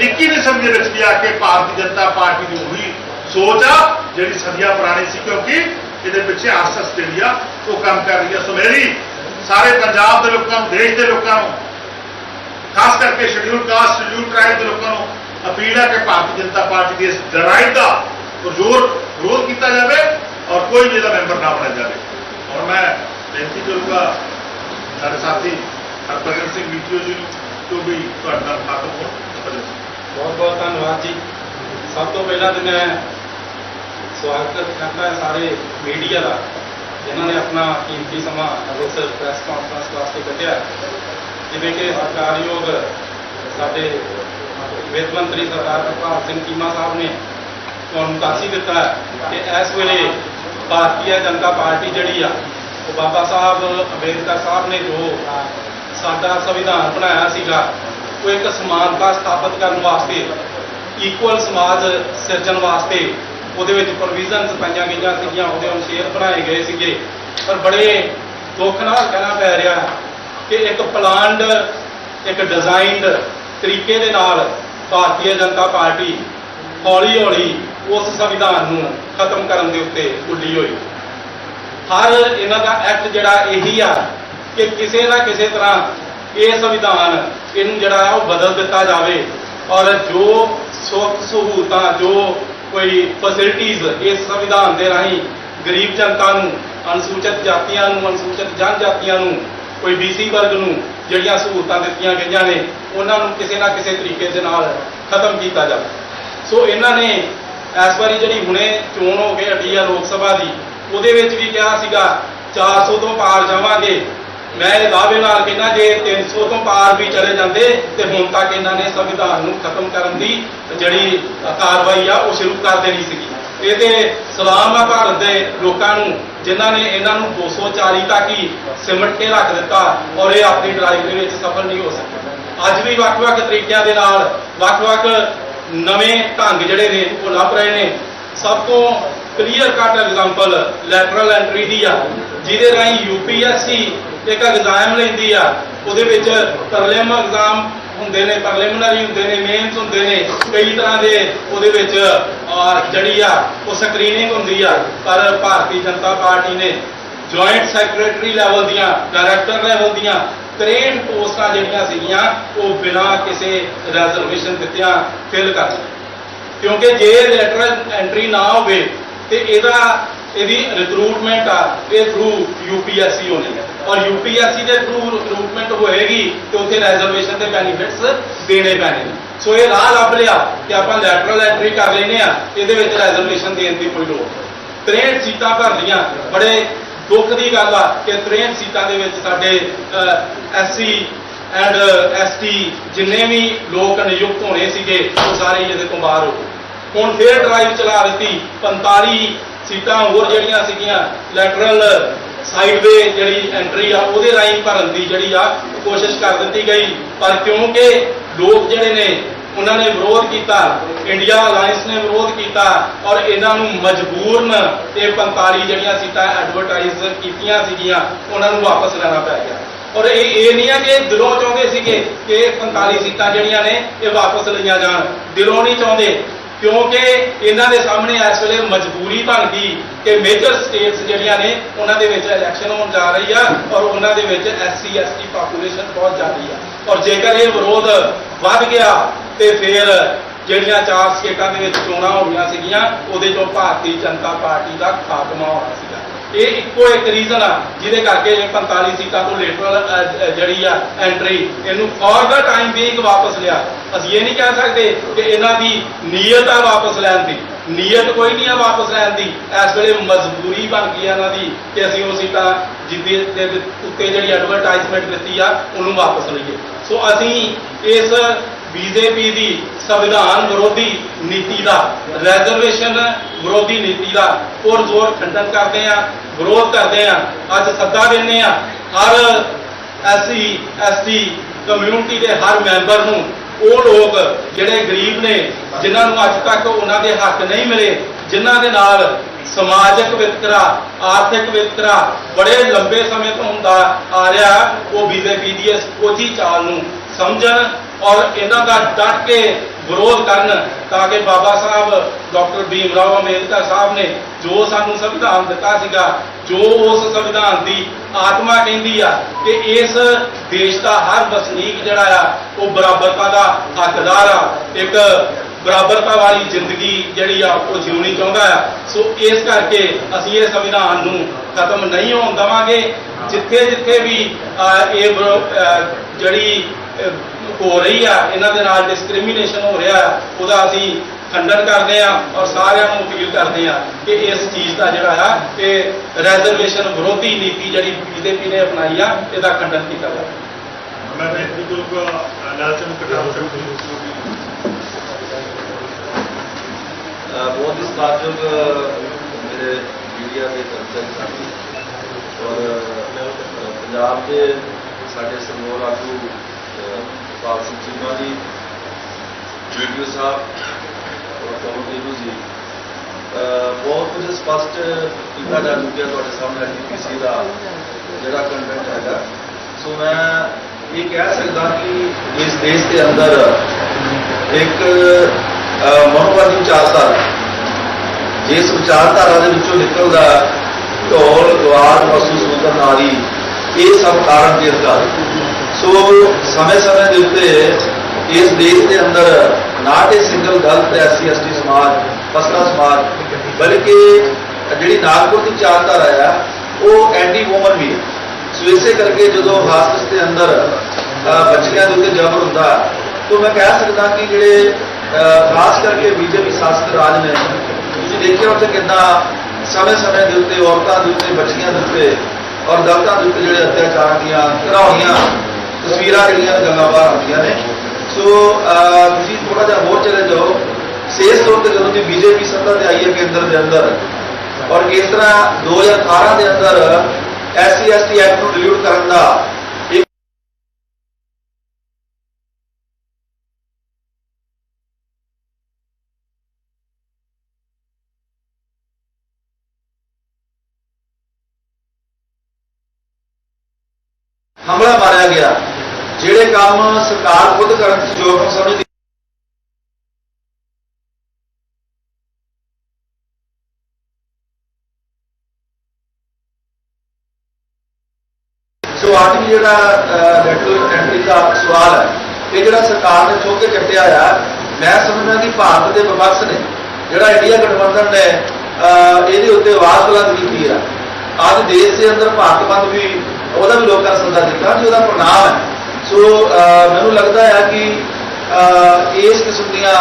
21ਵੀਂ ਸਦੀ ਵਿੱਚ ਵੀ ਆ ਕੇ ਭਾਰਤੀ ਜਨਤਾ ਪਾਰਟੀ ਦੀ ਉਹੀ ਸੋਚ ਆ, ਜਿਹੜੀ ਸਦੀਆਂ ਪੁਰਾਣੀ ਸੀ ਕਿਉਂਕਿ ਇਹਦੇ ਪਿੱਛੇ ਆਰਐਸਐਸ ਆਸਟ੍ਰੇਲੀਆ ਉਹ ਕੰਮ ਕਰ ਰਹੀ ਹੈ ਸੋ ਮੇਰੀ ਸਾਰੇ ਪੰਜਾਬ ਦੇ ਲੋਕਾਂ ਨੂੰ, ਦੇਸ਼ ਦੇ ਲੋਕਾਂ ਨੂੰ, ਖਾਸ ਕਰਕੇ ਸ਼ਡਿਊਲ ਕਾਸਟ ਸ਼ਡਿਊਲ ਟ੍ਰਾਈਬ ਦੇ ਲੋਕਾਂ ਨੂੰ ਅਪੀਲ ਹੈ ਕਿ ਭਾਰਤੀ ਜਨਤਾ ਪਾਰਟੀ ਦੀ ਇਸ ਲੜਾਈ ਦਾ ਜ਼ੋਰ ਵਿਰੋਧ ਕੀਤਾ ਜਾਵੇ ਔਰ ਕੋਈ ਵੀ ਇਹਦਾ ਮੈਂਬਰ ਨਾ ਬਣਿਆ ਜਾਵੇ। ਔਰ ਮੈਂ ਬੇਨਤੀ ਕਰੂੰਗਾ ਸਾਡੇ ਸਾਥੀ ਹਰਭਜਨ ਸਿੰਘ ਮੀਤਿਓ ਜੀ ਨੂੰ ਜੋ ਵੀ ਤੁਹਾਡੇ ਨਾਲ ਖਾਤਮ ਹੋਣ ਹਰਭਜਨ ਸਿੰਘ ਬਹੁਤ ਬਹੁਤ ਧੰਨਵਾਦ ਜੀ ਸਭ ਤੋਂ ਪਹਿਲਾਂ ਤਾਂ ਮੈਂ ਸਵਾਗਤ ਕਰਦਾ ਹਾਂ ਸਾਰੇ ਮੀਡੀਆ ਦਾ ਜਿਨ੍ਹਾਂ ਨੇ ਆਪਣਾ ਕੀਮਤੀ ਸਮਾਂ ਇਸ ਪ੍ਰੈਸ ਕਾਨਫਰੰਸ ਵਾਸਤੇ ਕੱਢਿਆ ਜਿਵੇਂ ਕਿ ਸਰਕਾਰਯੋਗ ਸਾਡੇ ਵਿੱਤ ਮੰਤਰੀ ਸਰਦਾਰ ਪ੍ਰਭਾਤ ਸਿੰਘ ਚੀਮਾ ਸਾਹਿਬ ਨੇ ਤੁਹਾਨੂੰ ਦੱਸ ਹੀ ਦਿੱਤਾ ਹੈ ਕਿ ਇਸ ਵੇਲੇ ਭਾਰਤੀ ਜਨਤਾ ਪਾਰਟੀ ਜਿਹੜੀ ਆ ਉਹ ਬਾਬਾ ਸਾਹਿਬ, ਅੰਬੇਦਕਰ ਸਾਹਿਬ ਨੇ ਜੋ ਸਾਡਾ ਸੰਵਿਧਾਨ ਬਣਾਇਆ ਸੀਗਾ, ਉਹ ਇੱਕ ਸਮਾਨਤਾ ਸਥਾਪਿਤ ਕਰਨ ਵਾਸਤੇ ਇਕੁਅਲ ਸਮਾਜ ਸਿਰਜਣ ਵਾਸਤੇ, ਉਹਦੇ ਵਿੱਚ ਪ੍ਰੋਵੀਜ਼ਨਸ ਪਾਈਆਂ ਗਈਆਂ ਸੀਗੀਆਂ, ਉਹਦੇ ਅਨੁਸ਼ੇਰ ਬਣਾਏ ਗਏ ਸੀਗੇ। ਪਰ ਬੜੇ ਦੁੱਖ ਨਾਲ ਕਹਿਣਾ ਪੈ ਰਿਹਾ ਕਿ ਇੱਕ ਪਲਾਨਡ ਇੱਕ ਡਿਜ਼ਾਈਨਡ ਤਰੀਕੇ ਦੇ ਨਾਲ ਭਾਰਤੀ ਜਨਤਾ ਪਾਰਟੀ ਹੌਲੀ ਹੌਲੀ ਉਸ ਸੰਵਿਧਾਨ ਨੂੰ ਖਤਮ ਕਰਨ ਦੇ ਉੱਤੇ ਉੱਡੀ ਹੋਈ। ਹਰ ਇਹਨਾਂ ਦਾ ਐਕਟ ਜਿਹੜਾ ਇਹੀ ਆ ਕਿ ਕਿਸੇ ਨਾ ਕਿਸੇ ਤਰ੍ਹਾਂ ਇਹ ਸੰਵਿਧਾਨ ਇਹਨੂੰ ਜਿਹੜਾ ਉਹ ਬਦਲ ਦਿੱਤਾ ਜਾਵੇ ਔਰ ਜੋ ਸੁੱਖ ਸਹੂਲਤਾਂ, ਜੋ ਕੋਈ ਫੈਸਿਲਿਟੀਆਂ ਇਸ ਸੰਵਿਧਾਨ ਦੇ ਰਾਹੀਂ ਗਰੀਬ ਜਨਤਾ ਨੂੰ, ਅਨੁਸੂਚਿਤ ਜਾਤੀਆਂ ਨੂੰ, ਅਨੁਸੂਚਿਤ ਜਨਜਾਤੀਆਂ ਨੂੰ, ਕੋਈ ਬੀਸੀ ਵਰਗ ਨੂੰ ਜਿਹੜੀਆਂ ਸਹੂਲਤਾਂ ਦਿੱਤੀਆਂ ਗਈਆਂ ਨੇ, ਉਹਨਾਂ ਨੂੰ ਕਿਸੇ ਨਾ ਕਿਸੇ ਤਰੀਕੇ ਦੇ ਨਾਲ ਖਤਮ ਕੀਤਾ ਜਾਵੇ। ਸੋ ਇਹਨਾਂ ਨੇ ਇਸ ਵਾਰੀ ਜਿਹੜੀ ਹੁਣੇ ਚੋਣ ਹੋ ਕੇ ਹਟੀ ਆ ਲੋਕ ਸਭਾ ਦੀ ਉਹਦੇ ਵਿੱਚ ਵੀ ਕਿਹਾ ਸੀਗਾ 400 ਤੋਂ ਪਾਰ ਜਾਵਾਂਗੇ। ਮੈਂ ਇਹ ਦਾਅਵੇ ਨਾਲ ਕਹਿੰਦਾ, ਜੇ 300 ਤੋਂ ਪਾਰ ਵੀ ਚਲੇ ਜਾਂਦੇ, ਤੇ ਹੁਣ ਤੱਕ ਇਹਨਾਂ ਨੇ ਸੰਵਿਧਾਨ ਨੂੰ ਖਤਮ ਕਰਨ ਦੀ ਜਿਹੜੀ ਕਾਰਵਾਈ ਆ, ਉਹ ਸ਼ੁਰੂ ਕਰ ਦੇਣੀ ਸੀਗੀ। ਇਹਦੇ ਸਲਾਮ ਆ ਭਾਰਤ ਦੇ ਲੋਕਾਂ ਨੂੰ, ਜਿਨ੍ਹਾਂ ਨੇ ਇਹਨਾਂ ਨੂੰ 240 ਤੱਕ ਹੀ ਸਿਮਟ ਕੇ ਰੱਖ ਦਿੱਤਾ, ਔਰ ਇਹ ਆਪਣੀ ਡਰਾਈਵ ਦੇ ਵਿੱਚ ਸਫਲ ਨਹੀਂ ਹੋ ਸਕੇ। ਅੱਜ ਵੀ ਵੱਖ-ਵੱਖ ਤਰੀਕਿਆਂ ਦੇ ਨਾਲ, ਵੱਖ-ਵੱਖ ਨਵੇਂ ਢੰਗ ਜਿਹੜੇ ਨੇ, ਉਹ ਲੱਭ ਰਹੇ ਨੇ। ਸਭ ਤੋਂ clear cut example lateral entry ਦੀ ਆ, ਜਿਹਦੇ ਰਾਹੀਂ ਯੂਪੀਐਸਸੀ ਇੱਕ ਐਗਜ਼ਾਮ ਲੈਂਦੀ ਆ, ਉਹਦੇ ਵਿੱਚ ਪ੍ਰੈਲਿਮ ਐਗਜ਼ਾਮ ਹੁੰਦੇ ਨੇ ਪ੍ਰੀਲਿਮਿਨਰੀ ਹੁੰਦੇ ਨੇ ਮੇਨਸ ਹੁੰਦੇ ਨੇ, ਕਈ ਤਰ੍ਹਾਂ ਦੇ ਉਹਦੇ ਵਿੱਚ ਜਿਹੜੀ ਆ, ਉਹ ਸਕਰੀਨਿੰਗ ਹੁੰਦੀ ਆ, ਪਰ ਭਾਰਤੀ ਜਨਤਾ ਪਾਰਟੀ ਨੇ ਜੁਆਇੰਟ ਸੈਕਟਰੀ ਲੈਵਲ ਦੀਆਂ ਡਾਇਰੈਕਟਰ ਲੈਵਲ ਦੀਆਂ 63 ਪੋਸਟਾਂ ਜਿਹੜੀਆਂ ਸੀਗੀਆਂ, ਉਹ ਬਿਨਾਂ ਕਿਸੇ ਰੈਜ਼ਰਵੇਸ਼ਨ ਦਿੱਤਿਆਂ ਫਿਲ ਕਰ ਕਿਉਂਕਿ ਜੇ ਲੈਟਰਲ ਐਂਟਰੀ ਨਾ ਹੋਵੇ ਤੇ ਇਹਦਾ, ਇਹਦੀ ਰਿਕਰੂਟਮੈਂਟ ਆ, ਇਹ ਥਰੂ ਯੂਪੀਐਸਸੀ ਹੋਣੀ ਹੈ। ਔਰ ਯੂਪੀਐਸਸੀ ਦੇ ਥਰੂ ਰਿਕਰੂਟਮੈਂਟ ਹੋਏਗੀ ਤੇ ਉੱਥੇ ਰਿਜ਼ਰਵੇਸ਼ਨ ਦੇ ਬੈਨੀਫਿਟਸ ਦੇਣੇ ਪੈਣੇ ਨੇ। ਸੋ ਇਹ ਰਾਹ ਲੱਭ ਲਿਆ ਕਿ ਆਪਾਂ ਲੈਟਰਲ ਐਂਟਰੀ ਕਰ ਲੈਨੇ ਆ ਇਹਦੇ ਵਿੱਚ ਰਿਜ਼ਰਵੇਸ਼ਨ ਦੇਣ ਦੀ ਕੋਈ ਲੋੜ ਨਹੀਂ। 63 ਸੀਟਾਂ ਭਰ ਲਈਆਂ ਬੜੇ ਦੁੱਖ ਦੀ ਗੱਲ ਆ ਕਿ 63 ਸੀਟਾਂ ਦੇ ਵਿੱਚ ਸਾਡੇ ਐਸਸੀ ਐਂਡ ਐਸਟੀ ਜਿੰਨੇ ਵੀ ਲੋਕ ਨਿਯੁਕਤ ਹੋਣੇ ਸੀਗੇ, ਉਹ ਸਾਰੇ ਹੀ ਇਹਦੇ ਤੋਂ ਬਾਹਰ ਹੋ ਗਏ। ਹੁਣ ਫੇਰ ਡਰਾਈਵ ਚਲਾ ਦਿੱਤੀ 45 ਸੀਟਾਂ ਹੋਰ ਜਿਹੜੀਆਂ ਸੀਗੀਆਂ ਲੈਟਰਲ ਸਾਈਡਵੇ ਜਿਹੜੀ ਐਂਟਰੀ ਆ, ਉਹਦੇ ਰਾਹੀਂ ਭਰਨ ਦੀ ਜਿਹੜੀ ਆ ਕੋਸ਼ਿਸ਼ ਕਰ ਦਿੱਤੀ ਗਈ। ਪਰ ਕਿਉਂਕਿ ਲੋਕ ਜਿਹੜੇ ਨੇ, ਉਹਨਾਂ ਨੇ ਵਿਰੋਧ ਕੀਤਾ ਇੰਡੀਆ ਅਲਾਈਅੰਸ ਨੇ ਵਿਰੋਧ ਕੀਤਾ ਔਰ ਇਹਨਾਂ ਨੂੰ ਮਜਬੂਰਨ ਇਹ 45 ਜਿਹੜੀਆਂ ਸੀਟਾਂ ਐਡਵਰਟਾਈਜ਼ ਕੀਤੀਆਂ ਸੀਗੀਆਂ, ਉਹਨਾਂ ਨੂੰ ਵਾਪਸ ਲੈਣਾ ਪੈ ਗਿਆ। ਔਰ ਇਹ ਇਹ ਨਹੀਂ ਹੈ ਕਿ ਦਿਲੋਂ ਚਾਹੁੰਦੇ ਸੀਗੇ ਕਿ ਇਹ 45 ਸੀਟਾਂ ਜਿਹੜੀਆਂ ਨੇ ਇਹ ਵਾਪਸ ਲਈਆਂ ਜਾਣ। ਦਿਲੋਂ ਨਹੀਂ ਚਾਹੁੰਦੇ, ਕਿਉਂਕਿ ਇਹਨਾਂ ਦੇ ਸਾਹਮਣੇ ਇਸ ਵੇਲੇ ਮਜਬੂਰੀ ਬਣ ਗਈ ਕਿ ਮੇਜਰ ਸਟੇਟਸ ਜਿਹੜੀਆਂ ਨੇ, ਉਹਨਾਂ ਦੇ ਵਿੱਚ ਇਲੈਕਸ਼ਨ ਹੋਣ ਜਾ ਰਹੀ ਆ ਔਰ ਉਹਨਾਂ ਦੇ ਵਿੱਚ ਐਸਸੀ ਐਸਟੀ ਪਾਪੂਲੇਸ਼ਨ ਬਹੁਤ ਜ਼ਿਆਦੀ ਆ। ਔਰ ਜੇਕਰ ਇਹ ਵਿਰੋਧ ਵੱਧ ਗਿਆ ਤੇ ਫਿਰ ਜਿਹੜੀਆਂ ਚਾਰ ਸਟੇਟਾਂ ਦੇ ਵਿੱਚ ਚੋਣਾਂ ਹੋਣੀਆਂ ਸੀਗੀਆਂ, ਉਹਦੇ ਚੋਂ ਭਾਰਤੀ ਜਨਤਾ ਪਾਰਟੀ ਦਾ ਖਾਤਮਾ ਹੋਣਾ ਸੀਗਾ। ਇਹ ਇੱਕੋ ਇੱਕ ਰੀਜ਼ਨ ਆ, ਜਿਹਦੇ ਕਰਕੇ ਇਹ 45 ਸੀਟਾਂ ਤੋਂ ਲੇਟਰਲ ਜਿਹੜੀ ਆ ਐਂਟਰੀ ਇਹਨੂੰ ਫॉर ਦਾ ਟਾਈਮ ਬੀਇੰਗ ਵਾਪਸ ਲਿਆ। ਅਸੀਂ ਇਹ ਨਹੀਂ ਕਹਿ ਸਕਦੇ ਕਿ ਇਹਨਾਂ ਦੀ ਨੀਅਤ ਆ ਵਾਪਸ ਲੈਣ ਦੀ। ਨੀਅਤ ਕੋਈ ਨਹੀਂ ਆ ਵਾਪਸ ਲੈਣ ਦੀ। ਇਸ ਵੇਲੇ ਮਜਬੂਰੀ ਬਣ ਗਈ ਆ ਇਹਨਾਂ ਦੀ ਕਿ ਅਸੀਂ ਉਹ ਸੀਟਾਂ ਜਿੱਦੇ ਦੇ ਉੱਤੇ ਜਿਹੜੀ ਐਡਵਰਟਾਈਜ਼ਮੈਂਟ ਦਿੱਤੀ ਆ, ਉਹਨੂੰ ਵਾਪਸ ਲਈਏ। ਸੋ ਅਸੀਂ ਇਸ ਬੀਜੇਪੀ ਦੀ ਸੰਵਿਧਾਨ ਵਿਰੋਧੀ ਨੀਤੀ ਦਾ ਰਿਜ਼ਰਵੇਸ਼ਨ ਵਿਰੋਧੀ ਨੀਤੀ ਦਾ ਪੁਰਜ਼ੋਰ ਖੰਡਨ ਕਰਦੇ ਆ ਵਿਰੋਧ ਕਰਦੇ ਆ ਅੱਜ ਸੱਦਾ ਦਿੰਦੇ ਆ ਹਰ ਐਸਸੀ, ਐਸਟੀ ਕਮਿਊਨਿਟੀ ਦੇ ਹਰ ਮੈਂਬਰ ਨੂੰ, ਉਹ ਲੋਕ ਜਿਹੜੇ ਗਰੀਬ ਨੇ, ਜਿਨ੍ਹਾਂ ਨੂੰ ਅੱਜ ਤੱਕ ਉਹਨਾਂ ਦੇ ਹੱਕ ਨਹੀਂ ਮਿਲੇ, ਜਿਨ੍ਹਾਂ ਦੇ ਨਾਲ ਸਮਾਜਿਕ ਵਿਤਕਰਾ, ਆਰਥਿਕ ਵਿਤਕਰਾ ਬੜੇ ਲੰਬੇ ਸਮੇਂ ਤੋਂ ਹੁੰਦਾ ਆ ਰਿਹਾ, ਉਹ ਬੀਜੇਪੀ ਦੀ ਇਸ ਕੋਝੀ ਚਾਲ ਨੂੰ ਸਮਝਣ ਔਰ ਇਹਨਾਂ ਦਾ ਡਟ ਕੇ ਵਿਰੋਧ ਕਰਨ ਤਾਂ ਕਿ ਬਾਬਾ ਸਾਹਿਬ, ਡਾਕਟਰ ਭੀਮ ਰਾਓ ਅੰਬੇਦਕਰ ਸਾਹਿਬ ਨੇ ਜੋ ਸਾਨੂੰ ਸੰਵਿਧਾਨ ਦਿੱਤਾ ਸੀਗਾ, ਜੋ ਉਸ ਸੰਵਿਧਾਨ ਦੀ ਆਤਮਾ ਕਹਿੰਦੀ ਆ ਕਿ ਇਸ ਦੇਸ਼ ਦਾ ਹਰ ਵਸਨੀਕ ਜਿਹੜਾ ਆ, ਉਹ ਬਰਾਬਰਤਾ ਦਾ ਹੱਕਦਾਰ ਆ। ਇੱਕ ਬਰਾਬਰਤਾ ਵਾਲੀ ਜ਼ਿੰਦਗੀ ਜਿਹੜੀ ਆ, ਉਹ ਜਿਉਣੀ ਚਾਹੁੰਦਾ ਆ। ਸੋ ਇਸ ਕਰਕੇ ਅਸੀਂ ਇਹ ਸੰਵਿਧਾਨ ਨੂੰ ਖਤਮ ਨਹੀਂ ਹੋਣ ਦੇਵਾਂਗੇ। ਜਿੱਥੇ ਜਿੱਥੇ ਵੀ ਇਹ ਜਿਹੜੀ ਹੋ ਰਹੀ ਆ ਇਹਨਾਂ ਦੇ ਨਾਲ ਡਿਸਕ੍ਰਿਮੀਨੇਸ਼ਨ ਹੋ ਰਿਹਾ ਆ, ਉਹਦਾ ਅਸੀਂ ਖੰਡਨ ਕਰਦੇ ਆ ਔਰ ਸਾਰਿਆਂ ਨੂੰ ਅਪੀਲ ਕਰਦੇ ਆ ਕਿ ਇਸ ਚੀਜ਼ ਦਾ ਜਿਹੜਾ ਆ ਇਹ ਰਿਜ਼ਰਵੇਸ਼ਨ ਵਿਰੋਧੀ ਨੀਤੀ ਜਿਹੜੀ ਬੀਜੇਪੀ ਨੇ ਅਪਣਾਈ ਆ ਇਹਦਾ ਖੰਡਨ ਕੀਤਾ ਜਾਵੇ। ਮੈਂ ਬੇਨਤੀ ਕਰੂੰਗਾ ਲਾਲਚਨ ਕਟਾਰ ਸਿੰਘ ਅ, ਬਹੁਤ ਹੀ ਸਤਿਕਾਰਯੋਗ ਮੇਰੇ ਮੀਡੀਆ ਦੇ ਕਰਮਚਾਰੀ ਸਾਥੀ ਔਰ ਅ, ਪੰਜਾਬ ਦੇ ਸਾਡੇ ਸਰਮੋਰ ਆਗੂ ਪਾਲ ਸਿੰਘ ਚੀਮਾ ਜੀ ਵੀਡੀਓ ਸਾਹਿਬ ਔਰ ਕਮਲ ਦੇਵੂ ਜੀ। ਬਹੁਤ ਕੁਝ ਸਪਸ਼ਟ ਕੀਤਾ ਜਾ ਚੁੱਕਿਆ ਤੁਹਾਡੇ ਸਾਹਮਣੇ ਐਨਪੀਸੀ ਦਾ ਜਿਹੜਾ ਕੰਟੈਂਟ ਹੈਗਾ। ਸੋ ਮੈਂ ਇਹ ਕਹਿ ਸਕਦਾ ਕਿ ਇਸ ਦੇਸ਼ ਦੇ ਅੰਦਰ ਇੱਕ ਅ, ਮਨੋਵਾਦੀ ਵਿਚਾਰਧਾਰਾ ਜਿਸ ਵਿਚਾਰਧਾਰਾ ਦੇ ਵਿੱਚੋਂ ਨਿਕਲਦਾ ਢੋਲ ਗਵਾਰ ਪਸ਼ੂ ਸੁੰਦਰ ਨਾਰੀ ਇਹ ਸਭ ਕਾਰਨ ਦੇ ਅਧਿਕਾਰ ਸੋ ਸਮੇਂ ਸਮੇਂ ਦੇ ਉੱਤੇ ਇਸ ਦੇਸ਼ ਦੇ ਅੰਦਰ ਨਾ ਇਹ ਸਿੰਗਲ ਗਲਤ ਐਸਸੀ ਐਸਟੀ ਸਮਾਜ ਫਸਲਾ ਸਮਾਜ, ਬਲਕਿ ਜਿਹੜੀ ਨਾਗਪੁਰ ਦੀ ਚਾਰਧਾਰਾ ਆ, ਉਹ ਐਂਟੀ ਵੂਮਨ ਵੀ ਹੈ ਸੋ ਇਸੇ ਕਰਕੇ ਜਦੋਂ ਹਾਸਪਸ ਦੇ ਅੰਦਰ ਬੱਚਿਆਂ ਦੇ ਉੱਤੇ ਜ਼ਬਰ ਹੁੰਦਾ, ਤਾਂ ਮੈਂ ਕਹਿ ਸਕਦਾ ਕਿ ਜਿਹੜੇ ਖਾਸ ਕਰਕੇ ਬੀਜੇਪੀ ਸ਼ਾਸਤ ਰਾਜ ਨੇ, ਤੁਸੀਂ ਦੇਖਿਆ ਉੱਥੇ ਕਿੰਨਾ ਸਮੇਂ-ਸਮੇਂ ਦੇ ਉੱਤੇ ਔਰਤਾਂ ਦੇ ਉੱਤੇ, ਬੱਚੀਆਂ ਦੇ ਉੱਤੇ ਔਰ ਦਲਤਾਂ ਦੇ ਉੱਤੇ ਜਿਹੜੇ ਅਤਿਆਚਾਰ ਦੀਆਂ, ਘਰਾਉਣੀਆਂ ਤਸਵੀਰਾਂ ਜਿਹੜੀਆਂ ਗੱਲਾਂ ਬਾਹਰ ਆਉਂਦੀਆਂ ਨੇ। ਸੋ ਤੁਸੀਂ ਥੋੜਾ ਜਿਹਾ ਹੋਰ ਚਲੇ ਜਾਓ। ਸੇਸ ਤੌਰ ਤੇ ਜਦੋਂ ਦੀ ਬੀਜੇਪੀ ਸੱਤਾ ਤੇ ਆਈ ਹੈ ਕੇਂਦਰ ਦੇ ਅੰਦਰ, ਔਰ ਇਸ ਤਰ੍ਹਾਂ 2018 ਦੇ ਅੰਦਰ ਐਸਸੀ ਐਸਟੀ ਐਕਟ ਨੂੰ ਡਿਲੀਟ ਕਰਨ ਦਾ ਇੱਕ ਹਮਲਾ ਮਾਰਿਆ ਗਿਆ ਜਿਹੜੇ ਕੰਮ ਸਰਕਾਰ ਖੁਦ ਕਰਨ ਯੋਗ ਨੂੰ ਸਮਝਦੀ ਸੋ ਅੱਜ ਵੀ ਜਿਹੜਾ ਲੈਟਰ ਐਂਟਰੀ ਦਾ ਸਵਾਲ ਹੈ ਇਹ ਜਿਹੜਾ ਸਰਕਾਰ ਨੇ ਚੁੱਕ ਕੇ ਕੱਟਿਆ ਆ ਮੈਂ ਸਮਝਦਾ ਕਿ ਭਾਰਤ ਦੇ ਵਿਪਕਸ਼ ਨੇ ਜਿਹੜਾ ਇੰਡੀਆ ਗਠਬੰਧਨ ਨੇ ਅਹ, ਇਹਦੇ ਉੱਤੇ ਆਵਾਜ਼ ਬੁਲੰਦ ਕੀਤੀ ਆ। ਅੱਜ ਦੇਸ਼ ਦੇ ਅੰਦਰ ਭਾਰਤ ਬੰਦ ਵੀ ਉਹਦਾ ਵੀ ਲੋਕਾਂ ਨੇ ਸੱਦਾ ਦਿੱਤਾ ਜੋ ਉਹਦਾ ਪ੍ਰਣਾਮ ਹੈ। ਸੋ ਮੈਨੂੰ ਲੱਗਦਾ ਹੈ ਕਿ ਇਸ ਕਿਸਮ ਦੀਆਂ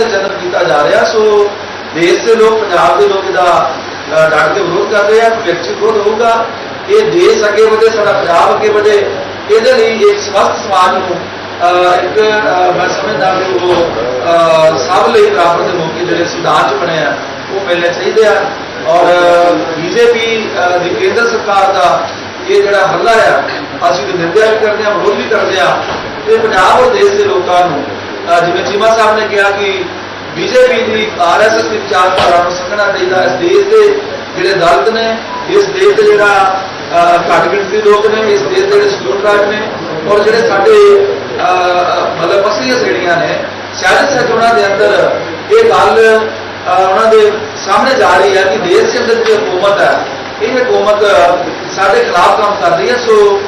ਜਨਮ ਕੀਤਾ ਜਾ ਰਿਹਾ ਸੋ ਦੇਸ਼ ਦੇ ਲੋਕ ਪੰਜਾਬ ਦੇ ਲੋਕ ਇਹਦਾ ਅ, ਡਟ ਕੇ ਵਿਰੋਧ ਕਰ ਰਹੇ ਆ ਵਿਅਕਤੀ ਵਿਰੋਧ ਹੋਊਗਾ। ਇਹ ਦੇਸ਼ ਅੱਗੇ ਵਧੇ ਸਾਡਾ ਪੰਜਾਬ ਅੱਗੇ ਵਧੇ। ਇਹਦੇ ਲਈ ਇੱਕ ਸਵਸਥ ਸਮਾਜ ਨੂੰ ਇੱਕ ਮੈਂ ਸਮਝਦਾ ਕਿ ਉਹ ਸਭ ਲਈ ਬਰਾਬਰ ਦੇ ਮੌਕੇ ਜਿਹੜੇ ਸੰਵਿਧਾਨ ਚ ਬਣੇ ਆ, ਉਹ ਮਿਲਣੇ ਚਾਹੀਦੇ ਆ। ਔਰ ਬੀਜੇਪੀ ਦੀ ਕੇਂਦਰ ਸਰਕਾਰ ਦਾ ਇਹ ਜਿਹੜਾ ਹੱਲਾ ਆ, ਅਸੀਂ ਤੇ ਨਿੰਦਿਆ ਵੀ ਕਰਦੇ ਆ, ਵਿਰੋਧ ਵੀ ਕਰਦੇ ਆ। ਤੇ ਪੰਜਾਬ ਔਰ ਦੇਸ਼ ਦੇ ਲੋਕਾਂ ਨੂੰ ਜਿਵੇਂ ਚੀਮਾ ਸਾਹਿਬ ਨੇ ਕਿਹਾ ਕਿ ਬੀਜੇਪੀ ਦੀ ਆਰਐਸਐਸ ਦੀ ਵਿਚਾਰਧਾਰਾ ਨੂੰ ਸਮਝਣਾ ਚਾਹੀਦਾ, ਇਸ ਦੇਸ਼ ਦੇ ਜਿਹੜੇ ਦਲਿਤ ਨੇ, ਇਸ ਦੇਸ਼ ਦੇ ਜਿਹੜਾ ਘੱਟ ਗਿਣਤੀ ਲੋਕ ਨੇ, ਇਸ ਦੇਸ਼ ਦੇ ਜਿਹੜੇ ਸ਼ਡਿਊਲ ਟ੍ਰਾਈਬ ਨੇ, ਔਰ ਜਿਹੜੇ ਸਾਡੇ ਮਤਲਬ ਪਸਲੀਆਂ ਸ਼੍ਰੇਣੀਆਂ ਨੇ, ਸ਼ਾਇਦ ਸੱਚ ਉਹਨਾਂ ਦੇ ਅੰਦਰ ਇਹ ਗੱਲ ਉਹਨਾਂ ਦੇ ਸਾਹਮਣੇ ਜਾ ਰਹੀ ਹੈ ਕਿ ਦੇਸ਼ ਦੇ ਅੰਦਰ ਜਿਹੜੀ ਹਕੂਮਤ ਹੈ, ਇਹ ਹਕੂਮਤ ਸਾਡੇ ਖਿਲਾਫ ਕੰਮ ਕਰ ਰਹੀ ਹੈ। ਸੋ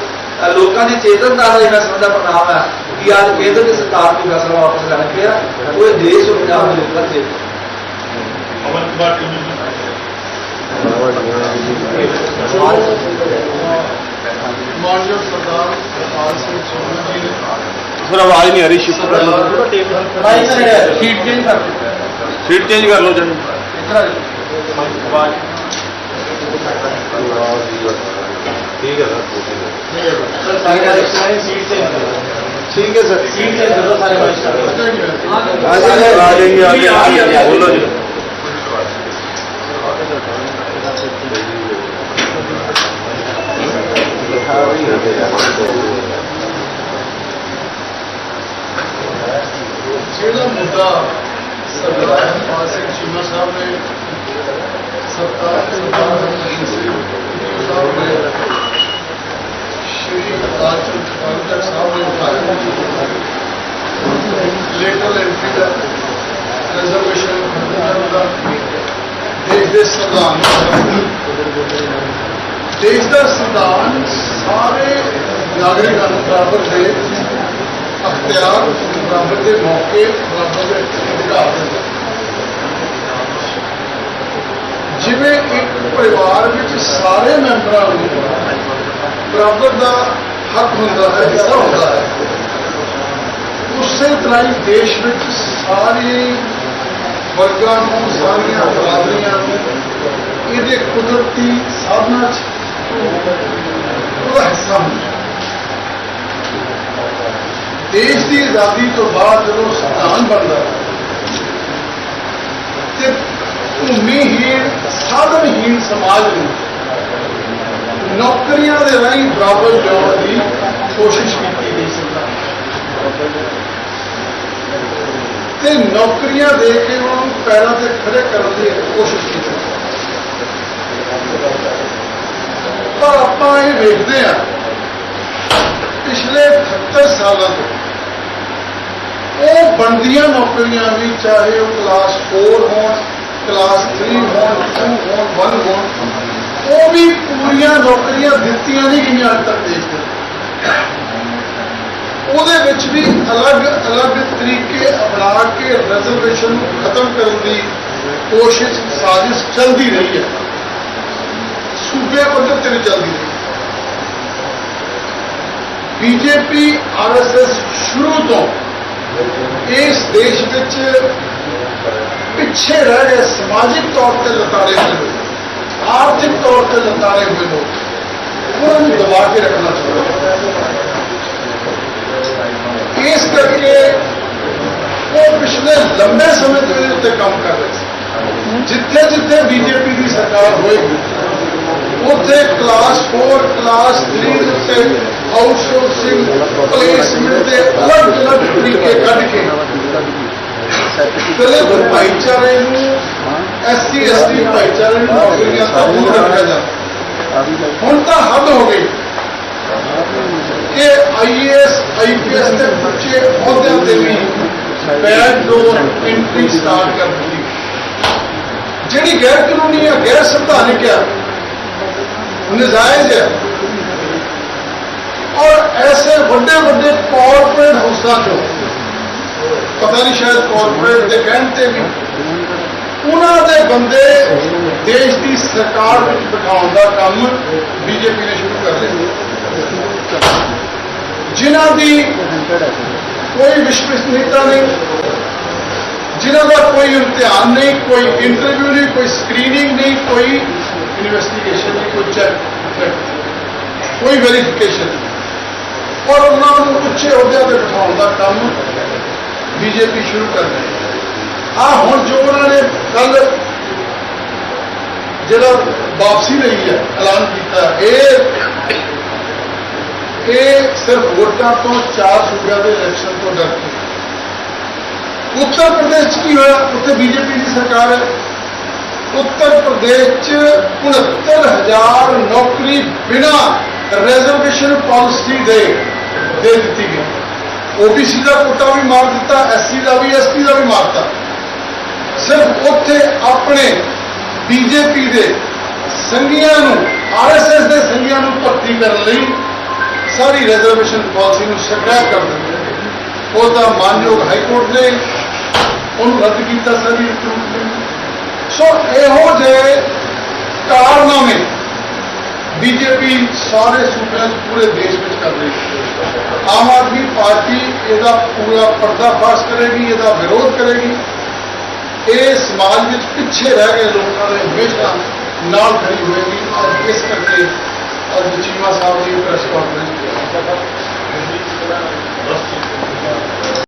ਲੋਕਾਂ ਦੀ ਚੇਤਨਤਾ ਦਾ ਇਹਨਾਂ ਸਮਝਦਾ ਪ੍ਰਣਾਮ ਹੈ ਕਿ ਅੱਜ ਕੇਂਦਰ ਦੀ ਸਰਕਾਰ ਨੂੰ ਫੈਸਲਾ ਵਾਪਸ ਲੈਣਾ ਪਿਆ, ਉਹ ਦੇਸ਼ ਔਰ ਪੰਜਾਬ ਦੇ ਲੋਕਾਂ ਦੇ ਅਮਨ ਕੁਮਾਰ ਜੀ سر آواز نہیں آ رہی شفٹ کر لو سیٹ چینج کر لو جن ٹھیک ہے ٹھیک ہے سر ٹھیک ہے سر آ جائیں گے آ جائیں گے بولو جی जी ਜਿਹੜਾ ਮੁੱਦਾ ਸਰਦਾਰ ਹਰਪਾਲ ਸਿੰਘ ਚੀਮਾ ਸਾਹਿਬ ਨੇ ਸਰਕਾਰ ਸਰਦਾਰ ਹਰਜੀਤ ਸਿੰਘ ਜੀ ਸਾਹਿਬ ਨੇ ਸ਼੍ਰੀ ਅਕਾਲ ਤਖਤ ਪਾਤਸ਼ਾਹ ਸਾਹਿਬ ਨੇ ਉਠਾਇਆ ਲੇਟਰ ਦੇਸ਼ ਦਾ ਸੰਵਿਧਾਨ ਸਾਰੇ ਨਾਗਰਿਕਾਂ ਨੂੰ ਬਰਾਬਰ ਦੇ ਅਖਤਿਆਰ ਬਰਾਬਰ ਦੇ ਮੌਕੇ ਬਰਾਬਰ ਦੇ ਅਧਿਕਾਰ ਦਿੰਦਾ ਜਿਵੇਂ ਇੱਕ ਪਰਿਵਾਰ ਵਿੱਚ ਸਾਰੇ ਮੈਂਬਰਾਂ ਨੂੰ ਬਰਾਬਰ ਦਾ ਹੱਕ ਹੁੰਦਾ ਹੈ, ਹਿੱਸਾ ਹੁੰਦਾ ਹੈ, ਉਸੇ ਤਰ੍ਹਾਂ ਹੀ ਦੇਸ਼ ਵਿੱਚ ਸਾਰੇ ਵਰਗਾਂ ਨੂੰ, ਸਾਰੀਆਂ ਬਰਾਦਰੀਆਂ ਨੂੰ, ਇਹਦੇ ਕੁਦਰਤੀ ਸਾਧਨਾਂ 'ਚ ਉਹਦਾ ਹਿੱਸਾ ਹੁੰਦਾ ਦੇਸ਼ ਦੀ ਆਜ਼ਾਦੀ ਤੋਂ ਬਾਅਦ ਜਦੋਂ ਸੰਵਿਧਾਨ ਬਣਦਾ ਤੇ ਭੂਮੀਹੀਣ, ਸਾਧਨਹੀਣ ਸਮਾਜ ਨੂੰ ਨੌਕਰੀਆਂ ਦੇ ਰਾਹੀਂ ਬਰਾਬਰ ਲਿਆਉਣ ਦੀ ਕੋਸ਼ਿਸ਼ ਕੀਤੀ ਗਈ ਸੀ। ਤੇ ਨੌਕਰੀਆਂ ਦੇ ਕੇ ਉਹਨਾਂ ਨੂੰ ਪੈਰਾਂ ਤੇ ਖੜੇ ਕਰਨ ਦੀ ਕੋਸ਼ਿਸ਼ ਕੀਤੀ ਪਰ ਆਪਾਂ ਇਹ ਵੇਖਦੇ ਹਾਂ। ਪਿਛਲੇ 78 ਸਾਲਾਂ ਤੋਂ ਉਹ ਬਣਦੀਆਂ ਨੌਕਰੀਆਂ ਵੀ, ਚਾਹੇ ਉਹ ਕਲਾਸ 4 ਹੋਣ ਕਲਾਸ 3 ਹੋਣ 2 ਹੋਣ 1 ਹੋਣ, ਉਹ ਵੀ ਪੂਰੀਆਂ ਨੌਕਰੀਆਂ ਦਿੱਤੀਆਂ ਨਹੀਂ ਗਈਆਂ ਅੱਜ ਤੱਕ ਦੇਸ਼ ਦੇ ਉਹਦੇ ਵਿੱਚ ਵੀ ਅਲੱਗ-ਅਲੱਗ ਤਰੀਕੇ ਅਪਣਾ ਕੇ ਰਿਜ਼ਰਵੇਸ਼ਨ ਨੂੰ ਖਤਮ ਕਰਨ ਦੀ ਕੋਸ਼ਿਸ਼ ਸਾਜ਼ਿਸ਼ ਚੱਲਦੀ ਰਹੀ ਹੈ। ਸੂਬੇ ਪੱਧਰ ਤੇ ਵੀ ਚੱਲਦੀ ਰਹੀ ਬੀਜੇਪੀ ਆਰਐਸਐਸ ਸ਼ੁਰੂ ਤੋਂ ਇਸ ਦੇਸ਼ ਵਿੱਚ ਪਿੱਛੇ ਰਹਿ ਗਏ, ਸਮਾਜਿਕ ਤੌਰ ਤੇ ਲਤਾੜੇ ਹੋਏ ਲੋਕ, ਆਰਥਿਕ ਤੌਰ ਤੇ ਲਤਾੜੇ ਹੋਏ ਲੋਕ, ਉਹਨਾਂ ਨੂੰ ਦਬਾ ਕੇ ਰੱਖਣਾ ਚਾਹੁੰਦੇ ਇਸ ਕਰਕੇ ਉਹ ਪਿਛਲੇ ਲੰਬੇ ਸਮੇਂ ਤੋਂ ਉੱਤੇ ਕੰਮ ਕਰ ਰਹੇ ਸੀ। ਜਿੱਥੇ ਜਿੱਥੇ ਬੀਜੇਪੀ ਦੀ ਸਰਕਾਰ ਹੋਏਗੀ ਉੱਥੇ ਕਲਾਸ 4 ਕਲਾਸ 3 ਦੇ ਆਊਟਸੋਰਸਿੰਗ ਪਲੇਸਮੈਂਟ ਦੇ ਅਲੱਗ-ਅਲੱਗ ਤਰੀਕੇ ਕੱਢ ਕੇ ਦਲਿਤ ਭਾਈਚਾਰੇ ਨੂੰ ਐਸਸੀ ਐਸਟੀ ਭਾਈਚਾਰੇ ਨੂੰ ਨੌਕਰੀਆਂ ਤੋਂ ਦੂਰ ਰੱਖਿਆ ਜਾਂਦਾ ਹੁਣ ਤਾਂ ਹੱਦ ਹੋ ਗਈ ਕਿ ਆਈਏਐਸ ਆਈਪੀਐਸ ਦੇ ਬੱਚੇ ਅਹੁਦਿਆਂ ਤੇ ਵੀ ਬੈਕਡੋਰ ਐਂਟਰੀ ਸਟਾਰਟ ਕਰ ਦਿੱਤੀ। ਜਿਹੜੀ ਗੈਰ ਕਾਨੂੰਨੀ ਹੈ ਗੈਰ ਸੰਵਿਧਾਨਿਕ ਹੈ ਨਜਾਇਜ਼ ਹੈ ਔਰ ਐਸੇ ਵੱਡੇ ਵੱਡੇ ਕਾਰਪੋਰੇਟ ਹਾਊਸਾਂ ਚੋਂ ਪਤਾ ਨਹੀਂ ਸ਼ਾਇਦ ਕਾਰਪੋਰੇਟ ਦੇ ਕਹਿਣ ਤੇ ਵੀ ਉਹਨਾਂ ਦੇ ਬੰਦੇ ਦੇਸ਼ ਦੀ ਸਰਕਾਰ ਵਿੱਚ ਬਿਠਾਉਣ ਦਾ ਕੰਮ ਬੀਜੇਪੀ ਨੇ ਸ਼ੁਰੂ ਕਰ ਦਿੱਤਾ ਜਿਨ੍ਹਾਂ ਦੀ ਕੋਈ ਵਿਸ਼ਵਸਨੀयता ਨਹੀਂ ਜਿਨ੍ਹਾਂ ਦਾ ਕੋਈ ਇਮਤਿਹਾਨ ਨਹੀਂ ਕੋਈ ਇੰਟਰਵਿਊ ਨਹੀਂ ਕੋਈ ਸਕਰੀਨਿੰਗ ਨਹੀਂ ਕੋਈ ਇਨਵੈਸਟੀਗੇਸ਼ਨ ਨਹੀਂ ਕੋਈ ਚੈੱਕ ਕੋਈ ਵੈਰੀਫਿਕੇਸ਼ਨ ਨਹੀਂ ਔਰ ਉਹਨਾਂ ਨੂੰ ਉੱਚੇ ਅਹੁਦਿਆਂ ਤੇ ਬਿਠਾਉਣ ਦਾ ਕੰਮ ਬੀਜੇਪੀ ਸ਼ੁਰੂ ਕਰ ਰਹੀ ਹੈ ਆ ਹੁਣ ਜੋ ਉਹਨਾਂ ਨੇ ਕੱਲ ਜਿਹੜਾ ਵਾਪਸੀ ਲਈ ਹੈ ਐਲਾਨ ਕੀਤਾ ਇਹ ਇਹ ਸਿਰਫ ਵੋਟਾਂ ਤੋਂ ਚਾਰ ਸੂਬਿਆਂ ਦੇ ਇਲੈਕਸ਼ਨ ਤੋਂ ਡਰ ਕੇ ਉੱਤਰ ਪ੍ਰਦੇਸ਼ ਕੀ ਹੋਇਆ ਉੱਥੇ ਬੀਜੇਪੀ ਦੀ ਸਰਕਾਰ ਹੈ ਉੱਤਰ ਪ੍ਰਦੇਸ਼ 'ਚ 69000 ਨੌਕਰੀ ਬਿਨਾ ਰਿਜ਼ਰਵੇਸ਼ਨ ਪਾਲਿਸੀ ਦੇ ਦੇ ਦਿੱਤੀ ਗਈ। ਓਬੀਸੀ ਦਾ ਕੋਟਾ ਵੀ ਮਾਰ ਦਿੱਤਾ ਐਸਸੀ ਦਾ ਵੀ ਐਸਪੀ ਦਾ ਵੀ ਮਾਰਤਾ ਸਿਰਫ ਉੱਥੇ ਆਪਣੇ ਬੀਜੇਪੀ ਦੇ ਸੰਗੀਆਂ ਨੂੰ ਆਰਐਸਐਸ ਦੇ ਸੰਗੀਆਂ ਨੂੰ ਭਰਤੀ ਕਰਨ ਲਈ ਸਾਰੀ ਰਿਜ਼ਰਵੇਸ਼ਨ ਪਾਲਿਸੀ ਨੂੰ ਸਕ੍ਰੈਪ ਕਰ ਦਿੱਤਾ ਉਹਦਾ ਮਾਨਯੋਗ ਹਾਈ ਕੋਰਟ ਨੇ ਉਹਨੂੰ ਰੱਦ ਕੀਤਾ, ਸਾਰੀ ਸੋ ਇਹੋ ਜਿਹੇ ਕਾਰਨਾਮੇ ਬੀਜੇਪੀ ਸਾਰੇ ਸੂਬਿਆਂ 'ਚ, ਪੂਰੇ ਦੇਸ਼ ਵਿੱਚ ਕਰ ਰਹੀ ਹੈ। ਆਮ ਆਦਮੀ ਪਾਰਟੀ ਇਹਦਾ ਪੂਰਾ ਪਰਦਾਫਾਸ਼ ਕਰੇਗੀ, ਇਹਦਾ ਵਿਰੋਧ ਕਰੇਗੀ। ਇਹ ਸਮਾਜ ਵਿੱਚ ਪਿੱਛੇ ਰਹਿ ਗਏ ਲੋਕਾਂ ਦੇ ਹਮੇਸ਼ਾ ਨਾਲ ਖੜੀ ਹੋਏਗੀ ਔਰ ਇਸ ਕਰਕੇ ਅੱਜ ਚੀਮਾ ਸਾਹਿਬ ਦੀ ਪ੍ਰੈਸ ਕਾਨਫਰੰਸ